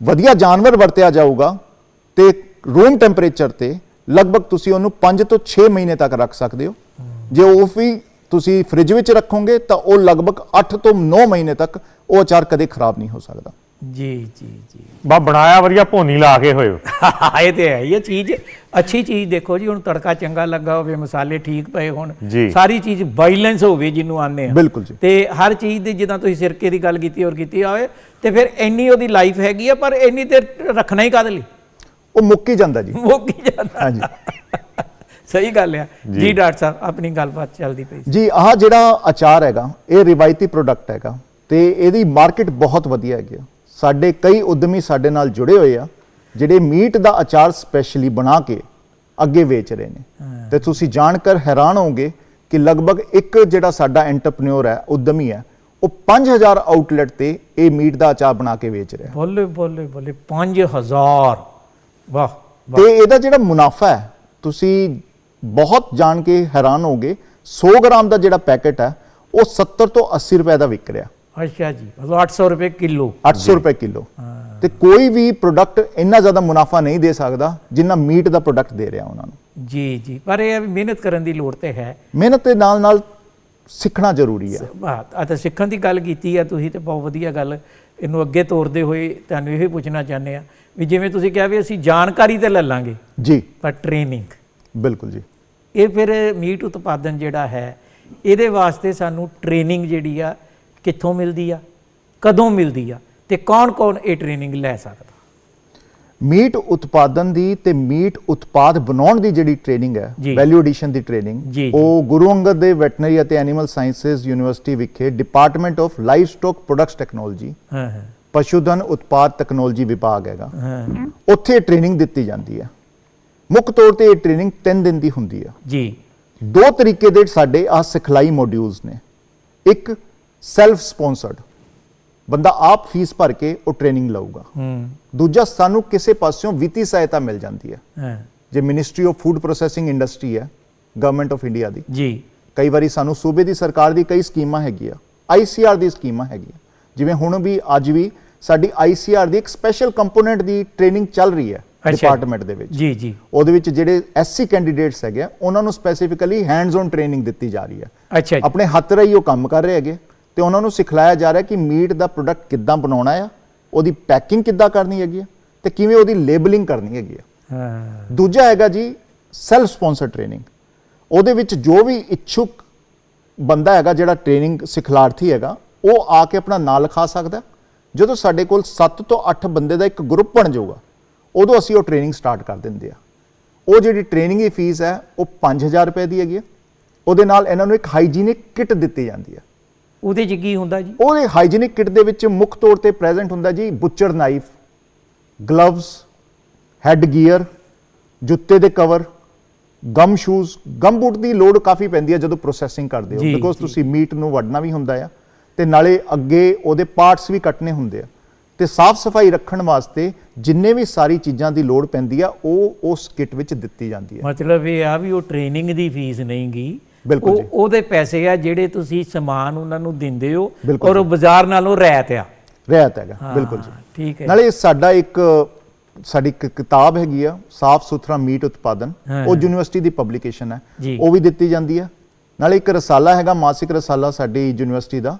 ਵਧੀਆ ਜਾਨਵਰ ਵਰਤਿਆ ਜਾਊਗਾ ਤੇ ਰੂਮ ਟੈਂਪਰੇਚਰ ਤੇ ਲਗਭਗ ਤੁਸੀਂ ਉਹਨੂੰ 5 ਤੋਂ 6 ਮਹੀਨੇ ਤੱਕ ਰੱਖ ਸਕਦੇ ਹੋ। ਜੇ ਉਹ ਵੀ ਤੁਸੀਂ ਫ੍ਰਿਜ ਵਿੱਚ ਰੱਖੋਗੇ ਤਾਂ ਉਹ ਲਗਭਗ 8 ਤੋਂ 9 ਮਹੀਨੇ ਤੱਕ ਉਹ ਅਚਾਰ ਕਦੇ ਖਰਾਬ ਨਹੀਂ ਹੋ ਸਕਦਾ। ਜੀ ਜੀ ਜੀ। ਬਾ ਬਣਾਇਆ ਵਧੀਆ ਭੋਨੀ ਲਾ ਕੇ ਹੋਏ ਇਹ ਤੇ ਹੈ ਇਹ ਚੀਜ਼। ਅੱਛੀ ਚੀਜ਼ ਦੇਖੋ ਜੀ ਹੁਣ ਤੜਕਾ ਚੰਗਾ ਲੱਗਾ ਹੋਵੇ ਮਸਾਲੇ ਠੀਕ ਪਏ ਹੋਣ। ਸਾਰੀ ਚੀਜ਼ ਬਾਈਲੈਂਸ ਹੋਵੇ ਜਿਹਨੂੰ ਆਨੇ ਆ। ਬਿਲਕੁਲ ਜੀ। ਤੇ ਹਰ ਚੀਜ਼ ਦੀ ਜਿੱਦਾਂ ਤੁਸੀਂ ਸਿਰਕੇ ਦੀ ਗੱਲ ਕੀਤੀ ਔਰ ਕੀਤੀ ਹੋਵੇ ਤੇ ਫਿਰ ਇੰਨੀ ਉਹਦੀ ਲਾਈਫ ਹੈਗੀ ਆ ਪਰ ਇੰਨੀ ਤੇ ਰੱਖਣਾ ਹੀ ਕਾਹਦੇ ਲਈ? ਉਹ ਮੁੱਕ ਹੀ ਜਾਂਦਾ ਜੀ। ਮੁੱਕ ਹੀ ਜਾਂਦਾ। ਹਾਂਜੀ। ਸਹੀ ਗੱਲ ਆ। ਜੀ। ਡਾਕਟਰ ਸਾਹਿਬ ਆਪਣੀ ਗੱਲਬਾਤ ਚੱਲਦੀ ਪਈ। ਜੀ ਆਹ ਜਿਹੜਾ ਅਚਾਰ ਹੈਗਾ ਇਹ ਰਿਵਾਇਤੀ ਪ੍ਰੋਡਕਟ ਹੈਗਾ ਤੇ ਇਹਦੀ ਮਾਰਕੀਟ ਬਹੁਤ ਵਧੀਆ ਹੈਗੀ ਆ। ਸਾਡੇ ਕਈ ਉਦਮੀ ਸਾਡੇ ਨਾਲ ਜੁੜੇ ਹੋਏ ਆ ਜਿਹੜੇ ਮੀਟ ਦਾ ਅਚਾਰ ਸਪੈਸ਼ਲੀ ਬਣਾ ਕੇ ਅੱਗੇ ਵੇਚ ਰਹੇ ਨੇ। ਤੇ ਤੁਸੀਂ ਜਾਣ ਕਰ ਹੈਰਾਨ ਹੋਵੋਗੇ ਕਿ ਲਗਭਗ ਇੱਕ ਜਿਹੜਾ ਸਾਡਾ ਐਂਟਰਪ੍ਰੈਨਿਓਰ ਹੈ ਉਦਮੀ ਹੈ ਉਹ 5000 ਆਊਟਲੈਟ ਤੇ ਇਹ ਮੀਟ ਦਾ ਅਚਾਰ ਬਣਾ ਕੇ ਵੇਚ ਰਿਹਾ। ਬੋਲੇ ਬੋਲੇ ਬੋਲੇ 5000 ਵਾਹ ਵਾਹ। ਤੇ ਇਹਦਾ ਜਿਹੜਾ ਮੁਨਾਫਾ ਹੈ ਤੁਸੀਂ ਬਹੁਤ ਜਾਣ ਕੇ ਹੈਰਾਨ ਹੋਗੇ 100 ਗ੍ਰਾਮ ਦਾ ਜਿਹੜਾ ਪੈਕੇਟ ਹੈ ਉਹ 70 ਤੋਂ 80 ਰੁਪਏ ਦਾ ਵਿਕ ਰਿਹਾ। ਅੱਛਾ ਜੀ ਮਤਲਬ 800 ਰੁਪਏ ਕਿਲੋ। 800 ਰੁਪਏ ਕਿਲੋ। ਤੇ ਕੋਈ ਵੀ ਪ੍ਰੋਡਕਟ ਇੰਨਾ ਜ਼ਿਆਦਾ ਮੁਨਾਫਾ ਨਹੀਂ ਦੇ ਸਕਦਾ ਜਿੰਨਾ ਮੀਟ ਦਾ ਪ੍ਰੋਡਕਟ ਦੇ ਰਿਹਾ ਉਹਨਾਂ ਨੂੰ। ਜੀ ਜੀ। ਪਰ ਇਹ ਵੀ ਮਿਹਨਤ ਕਰਨ ਦੀ ਲੋੜ ਤੇ ਹੈ। ਮਿਹਨਤ ਦੇ ਨਾਲ ਨਾਲ ਸਿੱਖਣਾ ਜ਼ਰੂਰੀ ਹੈ ਬਾਤ ਆ ਤਾਂ ਸਿੱਖਣ ਦੀ ਗੱਲ ਕੀਤੀ ਆ ਤੁਸੀਂ ਤੇ ਬਹੁਤ ਵਧੀਆ ਗੱਲ ਇਹਨੂੰ ਅੱਗੇ ਤੋਰਦੇ ਹੋਏ ਤੁਹਾਨੂੰ ਇਹ ਪੁੱਛਣਾ ਚਾਹੁੰਦੇ ਆ ਵੀ ਜਿਵੇਂ ਤੁਸੀਂ ਕਿਹਾ ਵੀ ਅਸੀਂ ਜਾਣਕਾਰੀ ਤੇ ਲੈ ਲਾਂਗੇ। ਜੀ। ਪਰ ਟ੍ਰੇਨਿੰਗ ਬਿਲਕੁਲ ਜੀ। ਇਹ ਫਿਰ ਮੀਟ ਉਤਪਾਦਨ ਜਿਹੜਾ ਹੈ ਇਹਦੇ ਵਾਸਤੇ ਸਾਨੂੰ ਟ੍ਰੇਨਿੰਗ ਜਿਹੜੀ ਆ ਕਿੱਥੋਂ ਮਿਲਦੀ ਆ? ਕਦੋਂ ਮਿਲਦੀ ਆ? ਤੇ ਕੌਣ-ਕੌਣ ਇਹ ਟ੍ਰੇਨਿੰਗ ਲੈ ਸਕਦਾ? ਮੀਟ ਉਤਪਾਦਨ ਦੀ ਤੇ ਮੀਟ ਉਤਪਾਦ ਬਣਾਉਣ ਦੀ ਜਿਹੜੀ ਟ੍ਰੇਨਿੰਗ ਹੈ। ਵੈਲਿਊ ਐਡੀਸ਼ਨ ਦੀ ਟ੍ਰੇਨਿੰਗ। ਉਹ ਗੁਰੂ ਅੰਗਦ ਦੇ ਵੈਟਰਨਰੀ ਅਤੇ ਐਨੀਮਲ ਸਾਇੰਸਜ਼ ਯੂਨੀਵਰਸਿਟੀ ਵਿਖੇ department of livestock products technology ਹਾਂ ਹਾਂ। ਪਸ਼ੂਧਨ ਉਤਪਾਦ ਟੈਕਨੋਲੋਜੀ ਵਿਭਾਗ ਹੈਗਾ। ਹਾਂ ਉੱਥੇ ਟ੍ਰੇਨਿੰਗ ਦਿੱਤੀ ਜਾਂਦੀ ਹੈ। ਮੁੱਖ ਤੌਰ ਤੇ ਇਹ ਟ੍ਰੇਨਿੰਗ 3 ਦਿਨ ਦੀ ਹੁੰਦੀ ਹੈ ਜੀ। ਦੋ ਤਰੀਕੇ ਦੇ ਸਾਡੇ ਆ ਸਿਖਲਾਈ ਮੋਡਿਊਲਸ ਨੇ। ਇੱਕ ਸੈਲਫ ਸਪਾਂਸਰਡ ਬੰਦਾ ਆਪ ਫੀਸ ਭਰ ਕੇ ਉਹ ਟ੍ਰੇਨਿੰਗ ਲਊਗਾ। ਹੂੰ। ਦੂਜਾ ਸਾਨੂੰ ਕਿਸੇ ਪਾਸਿਓਂ ਵਿੱਤੀ ਸਹਾਇਤਾ ਮਿਲ ਜਾਂਦੀ ਹੈ। ਹਾਂ। ਜੇ ministry of food processing industry ਹੈ ਗਵਰਨਮੈਂਟ ਆਫ ਇੰਡੀਆ ਦੀ। ਜੀ। ਕਈ ਵਾਰੀ ਸਾਨੂੰ ਸੂਬੇ ਦੀ ਸਰਕਾਰ ਦੀ ਕਈ ਸਕੀਮਾਂ ਹੈਗੀਆਂ। ਆਈਸੀਆਰ ਦੀ ਸਕੀਮਾਂ ਹੈਗੀਆਂ। ਜਿਵੇਂ ਹੁਣ ਵੀ ਅੱਜ ਵੀ ਸਾਡੀ ਆਈਸੀਆਰ ਦੀ ਇੱਕ ਸਪੈਸ਼ਲ ਕੰਪੋਨੈਂਟ ਦੀ ਟ੍ਰੇਨਿੰਗ ਚੱਲ ਰਹੀ ਹੈ। ਡਿਪਾਰਟਮੈਂਟ ਦੇ ਵਿੱਚ। ਜੀ ਜੀ। ਉਹਦੇ ਵਿੱਚ ਜਿਹੜੇ ਐਸਸੀ ਕੈਂਡੀਡੇਟਸ ਹੈਗੇ ਆ, ਉਹਨਾਂ ਨੂੰ ਸਪੈਸੀਫਿਕਲੀ ਹੈਂਡਸ ਔਨ ਟ੍ਰੇਨਿੰਗ ਦਿੱਤੀ ਜਾ ਰਹੀ ਹੈ। ਅੱਛਾ ਆਪਣੇ ਹੱਥ ਰਾਹੀਂ ਉਹ ਕੰਮ ਕਰ ਰਹੇ ਹੈਗੇ। ਤੇ ਉਹਨਾਂ ਨੂੰ ਸਿਖਲਾਇਆ ਜਾ ਰਿਹਾ ਕਿ ਮੀਟ ਦਾ ਪ੍ਰੋਡਕਟ ਕਿੱਦਾਂ ਬਣਾਉਣਾ ਆ ਉਹਦੀ ਪੈਕਿੰਗ ਕਿੱਦਾਂ ਕਰਨੀ ਹੈਗੀ ਆ ਤੇ ਕਿਵੇਂ ਉਹਦੀ ਲੇਬਲਿੰਗ ਕਰਨੀ ਹੈਗੀ ਆ। ਹਾਂ। ਦੂਜਾ ਹੈਗਾ ਜੀ ਸੈਲਫ ਸਪਾਂਸਰ ਟ੍ਰੇਨਿੰਗ ਉਹਦੇ ਵਿੱਚ ਜੋ ਵੀ ਇੱਛੁਕ ਬੰਦਾ ਹੈਗਾ ਜਿਹੜਾ ਟ੍ਰੇਨਿੰਗ ਸਿਖਲਾਰਥੀ ਹੈਗਾ ਉਹ ਆ ਕੇ ਆਪਣਾ ਨਾਂ ਲਿਖਾ ਸਕਦਾ। ਜਦੋਂ ਸਾਡੇ ਕੋਲ 7 ਤੋਂ 8 ਬੰਦੇ ਦਾ ਇੱਕ ਗਰੁੱਪ ਬਣ ਜਾਊਗਾ ਉਦੋਂ ਅਸੀਂ ਉਹ ਟ੍ਰੇਨਿੰਗ ਸਟਾਰਟ ਕਰ ਦਿੰਦੇ ਆ। ਉਹ ਜਿਹੜੀ ਟ੍ਰੇਨਿੰਗ ਦੀ ਫੀਸ ਹੈ ਉਹ 5000 ਰੁਪਏ ਦੀ ਹੈਗੀ ਹੈ ਉਹਦੇ ਨਾਲ ਇਹਨਾਂ ਨੂੰ ਇੱਕ ਹਾਈਜੀਨਿਕ ਕਿੱਟ ਦਿੱਤੀ ਜਾਂਦੀ ਹੈ ਉਹਦੇ 'ਚ ਕੀ ਹੁੰਦਾ ਜੀ? ਉਹਦੇ ਹਾਈਜੀਨਿਕ ਕਿੱਟ ਦੇ ਵਿੱਚ ਮੁੱਖ ਤੌਰ ਤੇ ਪ੍ਰੈਜ਼ੈਂਟ ਹੁੰਦਾ ਜੀ butcher knife gloves head gear ਜੁੱਤੇ ਦੇ cover gum shoes. Gum boot ਦੀ ਲੋਡ ਕਾਫੀ ਪੈਂਦੀ ਹੈ ਜਦੋਂ ਪ੍ਰੋਸੈਸਿੰਗ ਕਰਦੇ ਹੋ ਬਿਕੋਜ਼। ਤੁਸੀਂ ਮੀਟ ਨੂੰ ਵੱਢਣਾ ਵੀ ਹੁੰਦਾ ਆ ਤੇ ਨਾਲੇ ਅੱਗੇ ਉਹਦੇ ਪਾਰਟਸ ਵੀ ਕੱਟਨੇ ਹੁੰਦੇ ਆ। ਤੇ ਸਾਫ਼ ਸਫ਼ਾਈ ਰੱਖਣ ਵਾਸਤੇ ਜਿੰਨੇ ਵੀ ਸਾਰੀ ਚੀਜ਼ਾਂ ਦੀ ਲੋਡ ਪੈਂਦੀ ਆ ਉਹ ਉਸ ਕਿੱਟ ਵਿੱਚ ਦਿੱਤੀ ਜਾਂਦੀ ਹੈ ਮਤਲਬ ਇਹ ਆ ਵੀ ਉਹ ਟ੍ਰੇਨਿੰਗ ਦੀ ਫੀਸ ਨਹੀਂ ਗੀ ਬਿਲਕੁਲ ਜੀ। ਉਹਦੇ ਪੈਸੇ ਆ ਜਿਹੜੇ ਤੁਸੀਂ ਸਮਾਨ ਉਹਨਾਂ ਨੂੰ ਦਿੰਦੇ ਹੋ ਬਿਲਕੁਲ ਔਰ ਉਹ ਬਾਜ਼ਾਰ ਨਾਲੋਂ ਰਹਿਤ ਆ। ਰਹਿਤ ਹੈਗਾ ਬਿਲਕੁਲ ਜੀ। ਠੀਕ ਹੈ ਨਾਲੇ ਸਾਡਾ ਇੱਕ ਸਾਡੀ ਇੱਕ ਕਿਤਾਬ ਹੈਗੀ ਆ ਸਾਫ਼ ਸੁਥਰਾ ਮੀਟ ਉਤਪਾਦਨ ਹਾਂ, ਉਹ। ਯੂਨੀਵਰਸਿਟੀ ਦੀ ਪਬਲੀਕੇਸ਼ਨ ਹੈ। ਜੀ। ਉਹ ਵੀ ਦਿੱਤੀ ਜਾਂਦੀ ਹੈ ਨਾਲੇ ਇੱਕ ਰਸਾਲਾ ਹੈਗਾ ਮਾਸਿਕ ਰਸਾਲਾ ਸਾਡੀ ਯੂਨੀਵਰਸਿਟੀ ਦਾ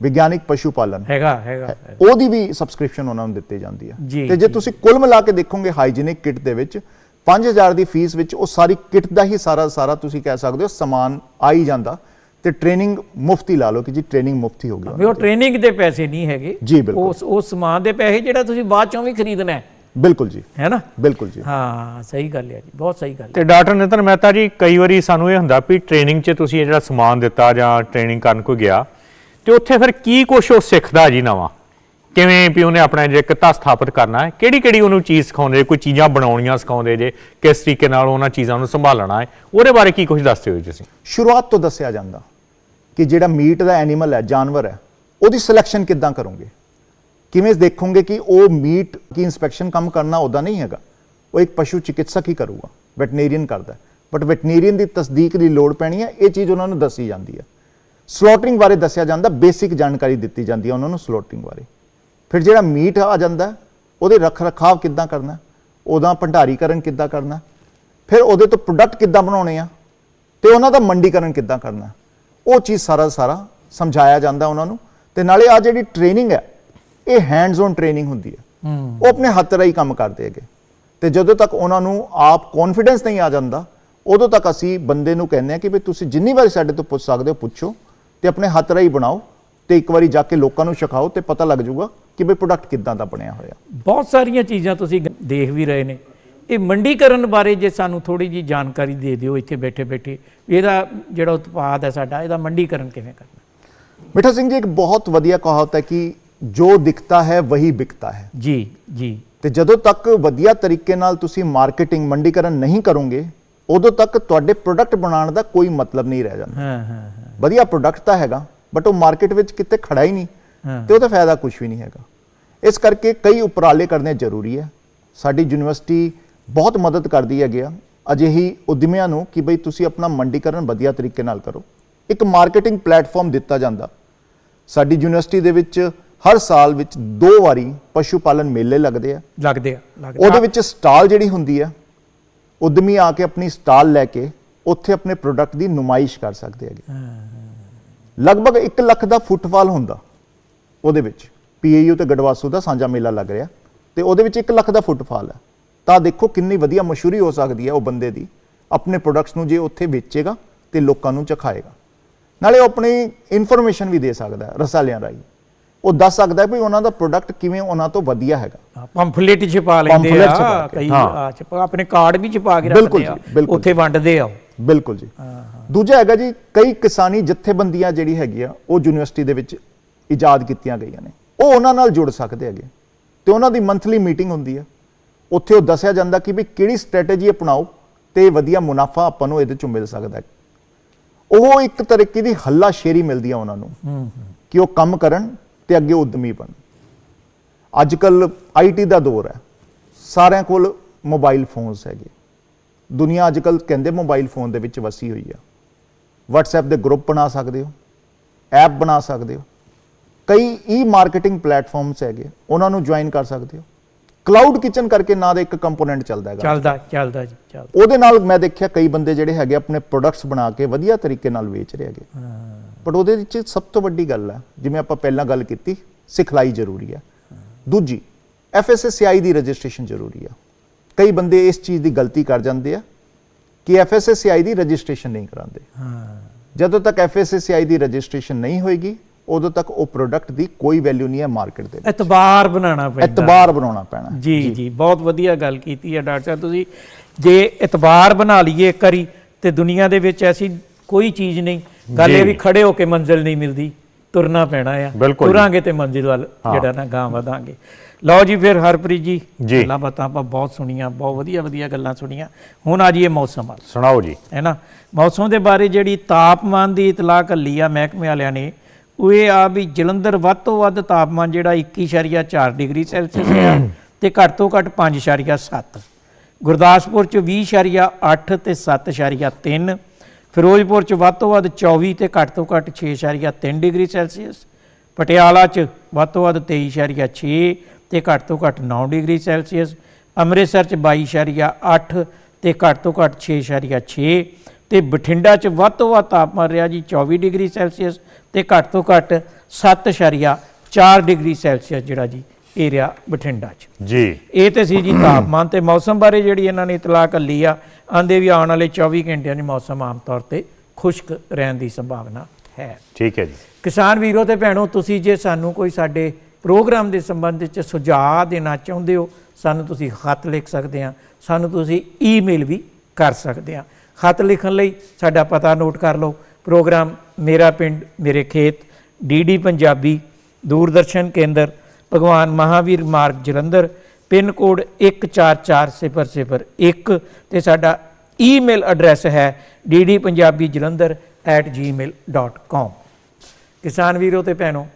ਵਿਗਿਆਨਿਕ ਪਸ਼ੂ ਪਾਲਨ ਹੈਗਾ ਹੈਗਾ। ਉਹਦੀ ਵੀ ਸਬਸਕ੍ਰਿਪਸ਼ਨ ਉਹਨਾਂ ਨੂੰ ਦਿੱਤੀ ਜਾਂਦੀ ਜੀ, ਤੇ ਜੀ। ਤੁਸੀਂ ਕੁੱਲ ਮਿਲਾ ਕੇ ਦੇਖੋਗੇ ਹਾਈਜੀਨਿਕ ਕਿਟ ਦੇ ਵਿੱਚ 5000 ਦੀ ਫੀਸ ਵਿੱਚ ਉਹ ਸਾਰੀ ਕਿਟ ਦਾ ਹੀ ਸਾਰਾ ਸਾਰਾ ਤੁਸੀਂ ਕਹਿ ਸਕਦੇ ਹੋ ਸਮਾਨ ਆ ਹੀ ਜਾਂਦਾ ਤੇ ਟ੍ਰੇਨਿੰਗ ਮੁਫਤੀ ਲਾ ਲਓ ਕਿ ਜੀ ਟ੍ਰੇਨਿੰਗ ਮੁਫਤੀ ਹੋ ਗਈ ਵੀ ਉਹ ਟ੍ਰੇਨਿੰਗ ਦੇ ਪੈਸੇ ਨਹੀਂ ਹੈਗੇ। ਜੀ, ਬਿਲਕੁਲ। ਉਸ ਉਸ ਸਮਾਨ ਦੇ ਪੈਸੇ ਜਿਹੜਾ ਤੁਸੀਂ ਬਾਅਦ ਚੋਂ ਵੀ ਖਰੀਦਣਾ ਹੈ। ਬਿਲਕੁਲ ਜੀ। ਹੈ ਨਾ? ਬਿਲਕੁਲ ਜੀ। ਹਾਂ ਸਹੀ ਗੱਲ ਹੈ ਜੀ ਬਹੁਤ ਸਹੀ ਗੱਲ ਹੈ। ਤੇ ਡਾਕਟਰ ਨਿਤਨ ਮਹਿਤਾ ਜੀ ਕਈ ਵਾਰੀ ਸਾਨੂੰ ਇਹ ਹੁੰਦਾ ਵੀ ਟ੍ਰੇਨਿੰਗ 'ਚ ਤੁਸੀਂ ਇਹ ਜਿਹੜਾ ਸਮਾਨ ਦਿੱਤਾ ਜਾਂ ਟ੍ਰੇਨਿੰਗ ਕਰਨ ਕੋਈ ਗਿਆ ਤੇ ਉੱਥੇ ਫਿਰ ਕੀ ਕੁਛ ਉਹ ਸਿੱਖਦਾ ਜੀ ਨਵਾਂ? ਕਿਵੇਂ ਵੀ ਉਹਨੇ ਆਪਣਾ ਜੇ ਕਿੱਤਾ ਸਥਾਪਿਤ ਕਰਨਾ ਹੈ ਕਿਹੜੀ ਕਿਹੜੀ ਉਹਨੂੰ ਚੀਜ਼ ਸਿਖਾਉਂਦੇ ਕੋਈ ਚੀਜ਼ਾਂ ਬਣਾਉਣੀਆਂ ਸਿਖਾਉਂਦੇ ਜੇ, ਕਿਸ ਤਰੀਕੇ ਨਾਲ ਉਹਨਾਂ ਚੀਜ਼ਾਂ ਨੂੰ ਸੰਭਾਲਣਾ ਹੈ, ਉਹਦੇ ਬਾਰੇ ਕੀ ਕੁਝ ਦੱਸਦੇ ਹੋ ਜੀ ਤੁਸੀਂ? ਸ਼ੁਰੂਆਤ ਤੋਂ ਦੱਸਿਆ ਜਾਂਦਾ ਕਿ ਜਿਹੜਾ ਮੀਟ ਦਾ ਐਨੀਮਲ ਹੈ, ਜਾਨਵਰ ਹੈ, ਉਹਦੀ ਸਿਲੈਕਸ਼ਨ ਕਿੱਦਾਂ ਕਰੋਗੇ? ਕਿਵੇਂ ਦੇਖੋਗੇ ਕਿ ਉਹ ਮੀਟ ਕੀ ਇਨਸਪੈਕਸ਼ਨ ਕੰਮ ਕਰਨਾ ਉਹਦਾ ਨਹੀਂ ਹੈਗਾ? ਉਹ ਇੱਕ ਪਸ਼ੂ ਚਿਕਿਤਸਕ ਹੀ ਕਰੂਗਾ, ਵੈਟਨੇਰੀਅਨ ਕਰਦਾ ਬਟ ਵੈਟਨੇਰੀਅਨ ਦੀ ਤਸਦੀਕ ਦੀ ਲੋੜ ਪੈਣੀ ਹੈ, ਇਹ ਚੀਜ਼ ਉਹਨਾਂ ਨੂੰ ਦੱਸੀ ਜਾਂਦੀ ਹੈ। ਸਲੋਟਰਿੰਗ ਬਾਰੇ ਦੱਸਿਆ ਜਾਂਦਾ, ਬੇਸਿਕ ਜਾਣਕਾਰੀ ਦਿੱਤੀ ਜਾਂਦੀ ਹੈ ਉਹਨਾਂ ਨੂੰ ਸਲੋਟਰਿੰਗ ਬਾਰੇ। ਫਿਰ ਜਿਹੜਾ ਮੀਟ ਆ ਜਾਂਦਾ ਉਹਦੇ ਰੱਖ ਰਖਾਵ ਕਿੱਦਾਂ ਕਰਨਾ? ਉਹਦਾ ਭੰਡਾਰੀਕਰਨ ਕਿੱਦਾਂ ਕਰਨਾ? ਫਿਰ ਉਹਦੇ ਤੋਂ ਪ੍ਰੋਡਕਟ ਕਿੱਦਾਂ ਬਣਾਉਣੇ ਆ? ਤੇ ਉਹਨਾਂ ਦਾ ਮੰਡੀਕਰਨ ਕਿੱਦਾਂ ਕਰਨਾ? ਉਹ ਚੀਜ਼ ਸਾਰਾ ਸਾਰਾ ਸਮਝਾਇਆ ਜਾਂਦਾ ਉਹਨਾਂ ਨੂੰ। ਤੇ ਨਾਲੇ ਆ ਜਿਹੜੀ ਟ੍ਰੇਨਿੰਗ ਹੈ ਇਹ ਹੈਂਡਸ ਔਨ ਟ੍ਰੇਨਿੰਗ ਹੁੰਦੀ ਹੈ। ਉਹ ਆਪਣੇ ਹੱਥ ਰਾਹੀਂ ਕੰਮ ਕਰਦੇ ਹੈਗੇ। ਤੇ ਜਦੋਂ ਤੱਕ ਉਹਨਾਂ ਨੂੰ ਆਪ ਕੌਨਫੀਡੈਂਸ ਨਹੀਂ ਆ ਜਾਂਦਾ ਉਦੋਂ ਤੱਕ ਅਸੀਂ ਬੰਦੇ ਨੂੰ ਕਹਿੰਦੇ ਆ ਕਿ ਵੀ ਤੁਸੀਂ ਜਿੰਨੀ ਵਾਰੀ ਸਾਡੇ ਤੋਂ ਪੁੱਛ ਸਕਦੇ ਹੋ ਪੁੱਛੋ ਤੇ ਆਪਣੇ ਹੱਥ ਰਾਹੀਂ ਬਣਾਓ ਤੇ ਇੱਕ ਵਾਰੀ ਜਾ ਕੇ ਲੋਕਾਂ ਨੂੰ ਸਿਖਾਓ ਤੇ ਪਤਾ ਲੱਗ ਜਾਊਗਾ ਕਿ ਵੀ ਪ੍ਰੋਡਕਟ ਕਿੱਦਾਂ ਦਾ ਬਣਿਆ ਹੋਇਆ। ਬਹੁਤ ਸਾਰੀਆਂ ਚੀਜ਼ਾਂ ਤੁਸੀਂ ਦੇਖ ਵੀ ਰਹੇ ਨੇ। ਇਹ ਮੰਡੀਕਰਨ ਬਾਰੇ ਜੇ ਸਾਨੂੰ ਥੋੜੀ ਜੀ ਜਾਣਕਾਰੀ ਦੇ ਦਿਓ ਇੱਥੇ ਬੈਠੇ ਬੈਠੇ ਇਹਦਾ ਜਿਹੜਾ ਉਤਪਾਦ ਹੈ ਸਾਡਾ ਇਹਦਾ ਮੰਡੀਕਰਨ ਕਿਵੇਂ ਕਰਨਾ। ਮਿੱਠਾ ਸਿੰਘ ਜੀ ਇੱਕ ਬਹੁਤ ਵਧੀਆ ਕਹਾਵਤ ਹੈ ਕਿ ਜੋ ਦਿਖਤਾ ਹੈ ਵਹੀ ਵਿਕਤਾ ਹੈ। ਜੀ ਜੀ। ਤੇ ਜਦੋਂ ਤੱਕ ਵਧੀਆ ਤਰੀਕੇ ਨਾਲ ਤੁਸੀਂ ਮਾਰਕੀਟਿੰਗ ਮੰਡੀਕਰਨ ਨਹੀਂ ਕਰੋਗੇ ਉਦੋਂ ਤੱਕ ਤੁਹਾਡੇ ਪ੍ਰੋਡਕਟ ਬਣਾਉਣ ਦਾ ਕੋਈ ਮਤਲਬ ਨਹੀਂ ਰਹਿ ਜਾਂਦਾ। ਹਾਂ ਹਾਂ ਵਧੀਆ ਪ੍ਰੋਡਕਟ ਤਾਂ ਹੈਗਾ ਬਟ ਉਹ ਮਾਰਕੀਟ ਵਿੱਚ ਕਿਤੇ ਖੜਾ ਹੀ ਨਹੀਂ। ਤੇ ਉਹਦਾ ਫਾਇਦਾ ਕੁਝ ਵੀ ਨਹੀਂ ਹੈਗਾ। ਇਸ ਕਰਕੇ ਕਈ ਉਪਰਾਲੇ ਕਰਨੇ ਜ਼ਰੂਰੀ ਹੈ। ਸਾਡੀ ਯੂਨੀਵਰਸਿਟੀ ਬਹੁਤ ਮਦਦ ਕਰਦੀ ਹੈ ਗਿਆ ਅਜਿਹੀ ਉਦਮੀਆਂ ਨੂੰ ਕਿ ਬਈ ਤੁਸੀਂ ਆਪਣਾ ਮੰਡੀਕਰਨ ਵਧੀਆ ਤਰੀਕੇ ਨਾਲ ਕਰੋ। ਇੱਕ ਮਾਰਕੀਟਿੰਗ ਪਲੇਟਫਾਰਮ ਦਿੱਤਾ ਜਾਂਦਾ। ਸਾਡੀ ਯੂਨੀਵਰਸਿਟੀ ਦੇ ਵਿੱਚ ਹਰ ਸਾਲ ਵਿੱਚ ਦੋ ਵਾਰੀ ਪਸ਼ੂ ਪਾਲਨ ਮੇਲੇ ਲੱਗਦੇ ਆ। ਲੱਗਦੇ ਆ ਉਹਦੇ ਵਿੱਚ ਸਟਾਲ ਜਿਹੜੀ ਹੁੰਦੀ ਹੈ ਉਦਮੀ ਆ ਕੇ ਆਪਣੀ ਸਟਾਲ ਲੈ ਕੇ ਉੱਥੇ ਆਪਣੇ ਪ੍ਰੋਡਕਟ ਦੀ ਨੁਮਾਇਸ਼ ਕਰ ਸਕਦੇ ਹੈਗੇ। ਲਗਭਗ 1 ਲੱਖ ਦਾ ਫੁੱਟਫਾਲ ਹੁੰਦਾ। ਉਹਦੇ ਵਿੱਚ। ਪੀਏਯੂ ਤੇ ਗੜਵਾਸੂ ਦਾ ਸਾਂਝਾ ਮੇਲਾ ਲੱਗ ਰਿਹਾ ਤੇ ਉਹਦੇ ਵਿੱਚ 1 ਲੱਖ ਦਾ ਫੁੱਟਫਾਲ ਹੈ। ਤਾਂ ਦੇਖੋ ਕਿੰਨੀ ਵਧੀਆ ਮਸ਼ਹੂਰੀ ਹੋ ਸਕਦੀ ਹੈ ਉਹ ਬੰਦੇ ਦੀ। ਆਪਣੇ ਪ੍ਰੋਡਕਟਸ ਨੂੰ ਜੇ ਉੱਥੇ ਵੇਚੇਗਾ ਤੇ ਲੋਕਾਂ ਨੂੰ ਚਖਾਏਗਾ। ਨਾਲੇ ਉਹ ਆਪਣੀ ਇਨਫੋਰਮੇਸ਼ਨ ਵੀ ਦੇ ਸਕਦਾ ਹੈ ਰਸਾਲਿਆਂ ਰਾਹੀਂ। ਉਹ ਦੱਸ ਸਕਦਾ ਹੈ ਵੀ ਉਹਨਾਂ ਦਾ ਪ੍ਰੋਡਕਟ ਕਿਵੇਂ ਉਹਨਾਂ ਤੋਂ ਵਧੀਆ ਹੈਗਾ। ਪੰਫਲੇਟ ਛਪਾ ਲੈਂਦੇ ਆ ਕਈ ਹਾਂ। ਆ, ਛਪਾ ਆਪਣੇ ਕਾਰਡ ਵੀ ਛਪਾ ਕੇ ਰੱਖਦੇ ਆ ਉੱਥੇ ਵੰਡਦੇ ਆ। ਬਿਲਕੁਲ ਜੀ। ਦੂਜਾ ਹੈਗਾ ਜੀ ਕਈ ਕਿਸਾਨੀ ਜਥੇਬੰਦੀਆਂ ਜਿਹੜੀ ਹੈਗੀ ਆ ਉਹ ਯੂਨੀਵਰਸਿਟੀ ਦੇ ਵਿੱਚ ਇਜਾਦ ਕੀਤੀਆਂ ਗਈਆਂ ਨੇ। ਉਹ ਉਹਨਾਂ ਨਾਲ ਜੁੜ ਸਕਦੇ ਹੈਗੇ। ਤੇ ਉਹਨਾਂ ਦੀ ਮੰਥਲੀ ਮੀਟਿੰਗ ਹੁੰਦੀ ਆ ਉੱਥੇ ਉਹ ਦੱਸਿਆ ਜਾਂਦਾ ਕਿ ਵੀ ਕਿਹੜੀ ਸਟ੍ਰੈਟੇਜੀ ਅਪਣਾਓ ਤੇ ਵਧੀਆ ਮੁਨਾਫਾ ਆਪਾਂ ਨੂੰ ਇਹਦੇ ਚੋਂ ਮਿਲ ਸਕਦਾ ਹੈ। ਉਹ ਇੱਕ ਤਰੀਕੇ ਦੀ ਹੱਲਾ ਸ਼ੇਰੀ ਮਿਲਦੀ ਆ ਉਹਨਾਂ ਨੂੰ ਕਿ ਉਹ ਕੰਮ ਕਰਨ ਤੇ ਅੱਗੇ ਉਦਮੀ ਬਣ। ਅੱਜ ਕੱਲ ਆਈਟੀ ਦਾ ਦੌਰ ਹੈ। ਸਾਰਿਆਂ ਕੋਲ ਮੋਬਾਈਲ ਫੋਨਸ ਹੈਗੇ। ਦੁਨੀਆ ਅੱਜ ਕੱਲ ਕਹਿੰਦੇ ਮੋਬਾਈਲ ਫੋਨ ਦੇ ਵਿੱਚ ਵਸੀ ਹੋਈ ਆ। WhatsApp ਦੇ ਗਰੁੱਪ ਬਣਾ ਸਕਦੇ ਹੋ। ਐਪ ਬਣਾ ਸਕਦੇ ਹੋ। ਕਈ ਈ ਮਾਰਕੀਟਿੰਗ ਪਲੇਟਫਾਰਮਸ ਹੈਗੇ ਉਹਨਾਂ ਨੂੰ ਜੁਆਇਨ ਕਰ ਸਕਦੇ ਹੋ। ਕਲਾਊਡ ਕਿਚਨ ਕਰਕੇ ਨਾਂ ਦਾ ਇੱਕ ਕੰਪੋਨੈਂਟ ਚੱਲਦਾ ਹੈਗਾ। ਚੱਲਦਾ ਚੱਲਦਾ ਜੀ ਚੱਲਦਾ। ਉਹਦੇ ਨਾਲ ਮੈਂ ਦੇਖਿਆ ਕਈ ਬੰਦੇ ਜਿਹੜੇ ਹੈਗੇ ਆਪਣੇ ਪ੍ਰੋਡਕਟਸ ਬਣਾ ਕੇ ਵਧੀਆ ਤਰੀਕੇ ਨਾਲ ਵੇਚ ਰਹੇ ਹੈਗੇ। ਬਟ ਉਹਦੇ ਵਿੱਚ ਸਭ ਤੋਂ ਵੱਡੀ ਗੱਲ ਹੈ ਜਿਵੇਂ ਆਪਾਂ ਪਹਿਲਾਂ ਗੱਲ ਕੀਤੀ ਸਿਖਲਾਈ ਜ਼ਰੂਰੀ ਹੈ। ਦੂਜੀ FSSAI ਦੀ ਰਜਿਸਟ੍ਰੇਸ਼ਨ ਜ਼ਰੂਰੀ ਹੈ। ਕਈ ਬੰਦੇ ਇਸ ਚੀਜ਼ ਦੀ ਗਲਤੀ ਕਰ ਜਾਂਦੇ ਆ ਕਿ FSSAI ਦੀ ਰਜਿਸਟ੍ਰੇਸ਼ਨ ਨਹੀਂ ਕਰਾਉਂਦੇ। ਜਦੋਂ ਤੱਕ FSSAI ਦੀ ਰਜਿਸਟ੍ਰੇਸ਼ਨ ਨਹੀਂ ਹੋਏਗੀ ਉਦੋਂ ਤੱਕ ਉਹ ਪ੍ਰੋਡਕਟ ਦੀ ਕੋਈ ਵੈਲਿਊ ਨਹੀਂ ਹੈ ਮਾਰਕੀਟ ਦੇ ਵਿੱਚ। ਇਤਬਾਰ ਬਣਾਉਣਾ ਪੈਂਦਾ। ਇਤਬਾਰ ਬਣਾਉਣਾ ਪੈਣਾ। ਜੀ ਜੀ। ਬਹੁਤ ਵਧੀਆ ਗੱਲ ਕੀਤੀ ਹੈ ਡਾਕਟਰ ਸਾਹਿਬ। ਤੁਸੀਂ ਜੇ ਇਤਬਾਰ ਬਣਾ ਲਈਏ ਇੱਕ ਵਾਰੀ ਤੇ ਦੁਨੀਆ ਦੇ ਵਿੱਚ ਐਸੀ ਕੋਈ ਚੀਜ਼ ਨਹੀਂ। ਗੱਲ ਇਹ ਜੀ। ਵੀ ਖੜੇ ਹੋ ਕੇ ਮੰਜ਼ਿਲ ਨਹੀਂ ਮਿਲਦੀ ਤੁਰਨਾ ਪੈਣਾ ਆ। ਜੀ। ਤੁਰਾਂਗੇ ਤੇ ਮੰਜ਼ਿਲ ਵੱਲ ਜਿਹੜਾ ਨਾ ਗਾਂ ਵਧਾਂਗੇ। ਲਓ ਜੀ ਫਿਰ ਹਰਪ੍ਰੀਤ ਜੀ ਜੀ। ਗੱਲਾਂ ਬਾਤਾਂ ਆਪਾਂ ਬਹੁਤ ਸੁਣੀਆਂ ਬਹੁਤ ਵਧੀਆ ਵਧੀਆ ਗੱਲਾਂ ਸੁਣੀਆਂ। ਹੁਣ ਆ ਜੀਏ ਮੌਸਮ ਵੱਲ। ਸੁਣਾਓ ਜੀ। ਹੈ ਨਾ? ਮੌਸਮ ਦੇ ਬਾਰੇ ਜਿਹੜੀ ਤਾਪਮਾਨ ਦੀ ਇਤਲਾਹ ਕੱਲੀ ਆ ਮਹਿਕਮੇ ਵਾਲਿਆਂ ਨੇ ਉਹ ਇਹ ਆ ਵੀ ਜਲੰਧਰ ਵੱਧ ਤੋਂ ਵੱਧ ਤਾਪਮਾਨ ਜਿਹੜਾ 21.4 ਡਿਗਰੀ ਸੈਲਸੀਅਸ ਹੈ ਤੇ ਘੱਟ ਤੋਂ ਘੱਟ 5.7 ਗੁਰਦਾਸਪੁਰ ਚ 20.8 ਤੇ 7.3 ਫਿਰੋਜ਼ਪੁਰ ਚ ਵੱਧ ਤੋਂ ਵੱਧ 24 ਤੇ ਘੱਟ ਤੋਂ ਘੱਟ 6.3 ਡਿਗਰੀ ਸੈਲਸੀਅਸ। ਪਟਿਆਲਾ ਚ ਵੱਧ ਤੋਂ ਵੱਧ 23.6 ਤੇ ਘੱਟ ਤੋਂ ਘੱਟ 9 ਡਿਗਰੀ ਸੈਲਸੀਅਸ। ਅੰਮ੍ਰਿਤਸਰ ਚ 22.8 ਤੇ ਘੱਟ ਤੋਂ ਘੱਟ 6.6 ਤੇ ਬਠਿੰਡਾ ਚ ਵੱਧ ਤੋਂ ਵੱਧ ਤਾਪਮਾਨ ਰਿਹਾ ਜੀ 24 ਡਿਗਰੀ ਸੈਲਸੀਅਸ। ਤੇ ਘੱਟ ਤੋਂ ਘੱਟ 7.4 ਡਿਗਰੀ ਸੈਲਸੀਅਸ ਜਿਹੜਾ ਜੀ ਰਿਹਾ ਬਠਿੰਡਾ ਚ। ਜੀ। ਇਹ ਤੇ ਸੀ ਜੀ ਤਾਪਮਾਨ ਤੇ ਮੌਸਮ ਬਾਰੇ ਜਿਹੜੀ ਇਹਨਾਂ ਨੇ ਇਤਲਾਹ ਕੱਲੀ ਆ ਆਂਦੇ ਵੀ ਆਉਣ ਵਾਲੇ 24 ਘੰਟਿਆਂ 'ਚ ਮੌਸਮ ਆਮ ਤੌਰ ਤੇ ਖੁਸ਼ਕ ਰਹਿਣ ਦੀ ਸੰਭਾਵਨਾ ਹੈ। ਠੀਕ ਹੈ ਜੀ। ਕਿਸਾਨ ਵੀਰੋ ਤੇ ਭੈਣੋ ਤੁਸੀਂ ਜੇ ਸਾਨੂੰ ਕੋਈ ਸਾਡੇ ਪ੍ਰੋਗਰਾਮ ਦੇ ਸੰਬੰਧ ਵਿੱਚ ਸੁਝਾਅ ਦੇਣਾ ਚਾਹੁੰਦੇ ਹੋ ਸਾਨੂੰ ਤੁਸੀਂ ਖਤ ਲਿਖ ਸਕਦੇ ਆ ਸਾਨੂੰ ਤੁਸੀਂ ਈਮੇਲ ਵੀ ਕਰ ਸਕਦੇ ਆ ਖਤ ਲਿਖਣ ਲਈ ਸਾਡਾ ਪਤਾ ਨੋਟ ਕਰ ਲਓ ਪ੍ਰੋਗਰਾਮ ਮੇਰਾ ਪਿੰਡ, ਮੇਰੇ ਖੇਤ ਡੀਡੀ ਪੰਜਾਬੀ, ਦੂਰਦਰਸ਼ਨ ਕੇਂਦਰ, ਭਗਵਾਨ ਮਹਾਵੀਰ ਮਾਰਗ ਜਲੰਧਰ, ਪਿੰਨ ਕੋਡ 144001 ਤੇ ਸਾਡਾ ਈਮੇਲ ਐਡਰੈਸ ਹੈ ddpunjabijalandhar@gmail.com ਕਿਸਾਨ ਵੀਰੋ ਤੇ ਭੈਣੋ,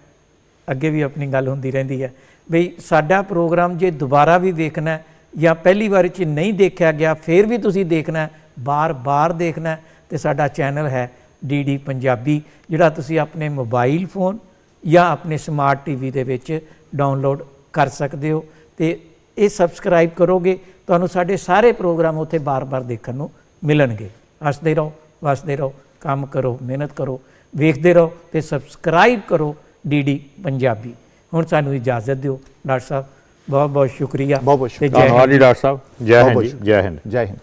ਅੱਗੇ ਵੀ ਆਪਣੀ ਗੱਲ ਹੁੰਦੀ ਰਹਿੰਦੀ ਹੈ ਬਈ ਸਾਡਾ ਪ੍ਰੋਗਰਾਮ ਜੇ ਦੁਬਾਰਾ ਵੀ ਵੇਖਣਾ ਜਾਂ ਪਹਿਲੀ ਵਾਰ ਚ ਨਹੀਂ ਦੇਖਿਆ ਗਿਆ, ਫਿਰ ਵੀ ਤੁਸੀਂ ਦੇਖਣਾ ਹੈ, ਬਾਰ-ਬਾਰ ਦੇਖਣਾ ਹੈ ਤੇ ਸਾਡਾ ਚੈਨਲ ਹੈ ਡੀਡੀ ਪੰਜਾਬੀ ਜਿਹੜਾ ਤੁਸੀਂ ਆਪਣੇ ਮੋਬਾਈਲ ਫੋਨ ਜਾਂ ਆਪਣੇ ਸਮਾਰਟ ਟੀਵੀ ਦੇ ਵਿੱਚ ਡਾਊਨਲੋਡ ਕਰ ਸਕਦੇ ਹੋ ਤੇ ਇਹ ਸਬਸਕ੍ਰਾਈਬ ਕਰੋਗੇ ਤੁਹਾਨੂੰ ਸਾਡੇ ਸਾਰੇ ਪ੍ਰੋਗਰਾਮ ਉੱਥੇ ਬਾਰ-ਬਾਰ ਦੇਖਣ ਨੂੰ ਮਿਲਣਗੇ। ਹੱਸਦੇ ਰਹੋ ਵਸਦੇ ਰਹੋ ਕੰਮ ਕਰੋ ਮਿਹਨਤ ਕਰੋ ਵੇਖਦੇ ਰਹੋ ਤੇ ਸਬਸਕ੍ਰਾਈਬ ਕਰੋ ਡੀਡੀ ਪੰਜਾਬੀ। ਹੁਣ ਸਾਨੂੰ ਇਜਾਜ਼ਤ ਦਿਓ ਡਾਕਟਰ ਸਾਹਿਬ ਬਹੁਤ ਬਹੁਤ ਸ਼ੁਕਰੀਆ ਬਹੁਤ ਬਹੁਤ ਸ਼ੁਕਰੀਆ। ਧੰਨਵਾਦ ਜੀ ਡਾਕਟਰ ਸਾਹਿਬ। ਜੈ ਹਿੰਦ ਜੈ ਹਿੰਦ। ਜੈ ਹਿੰਦ।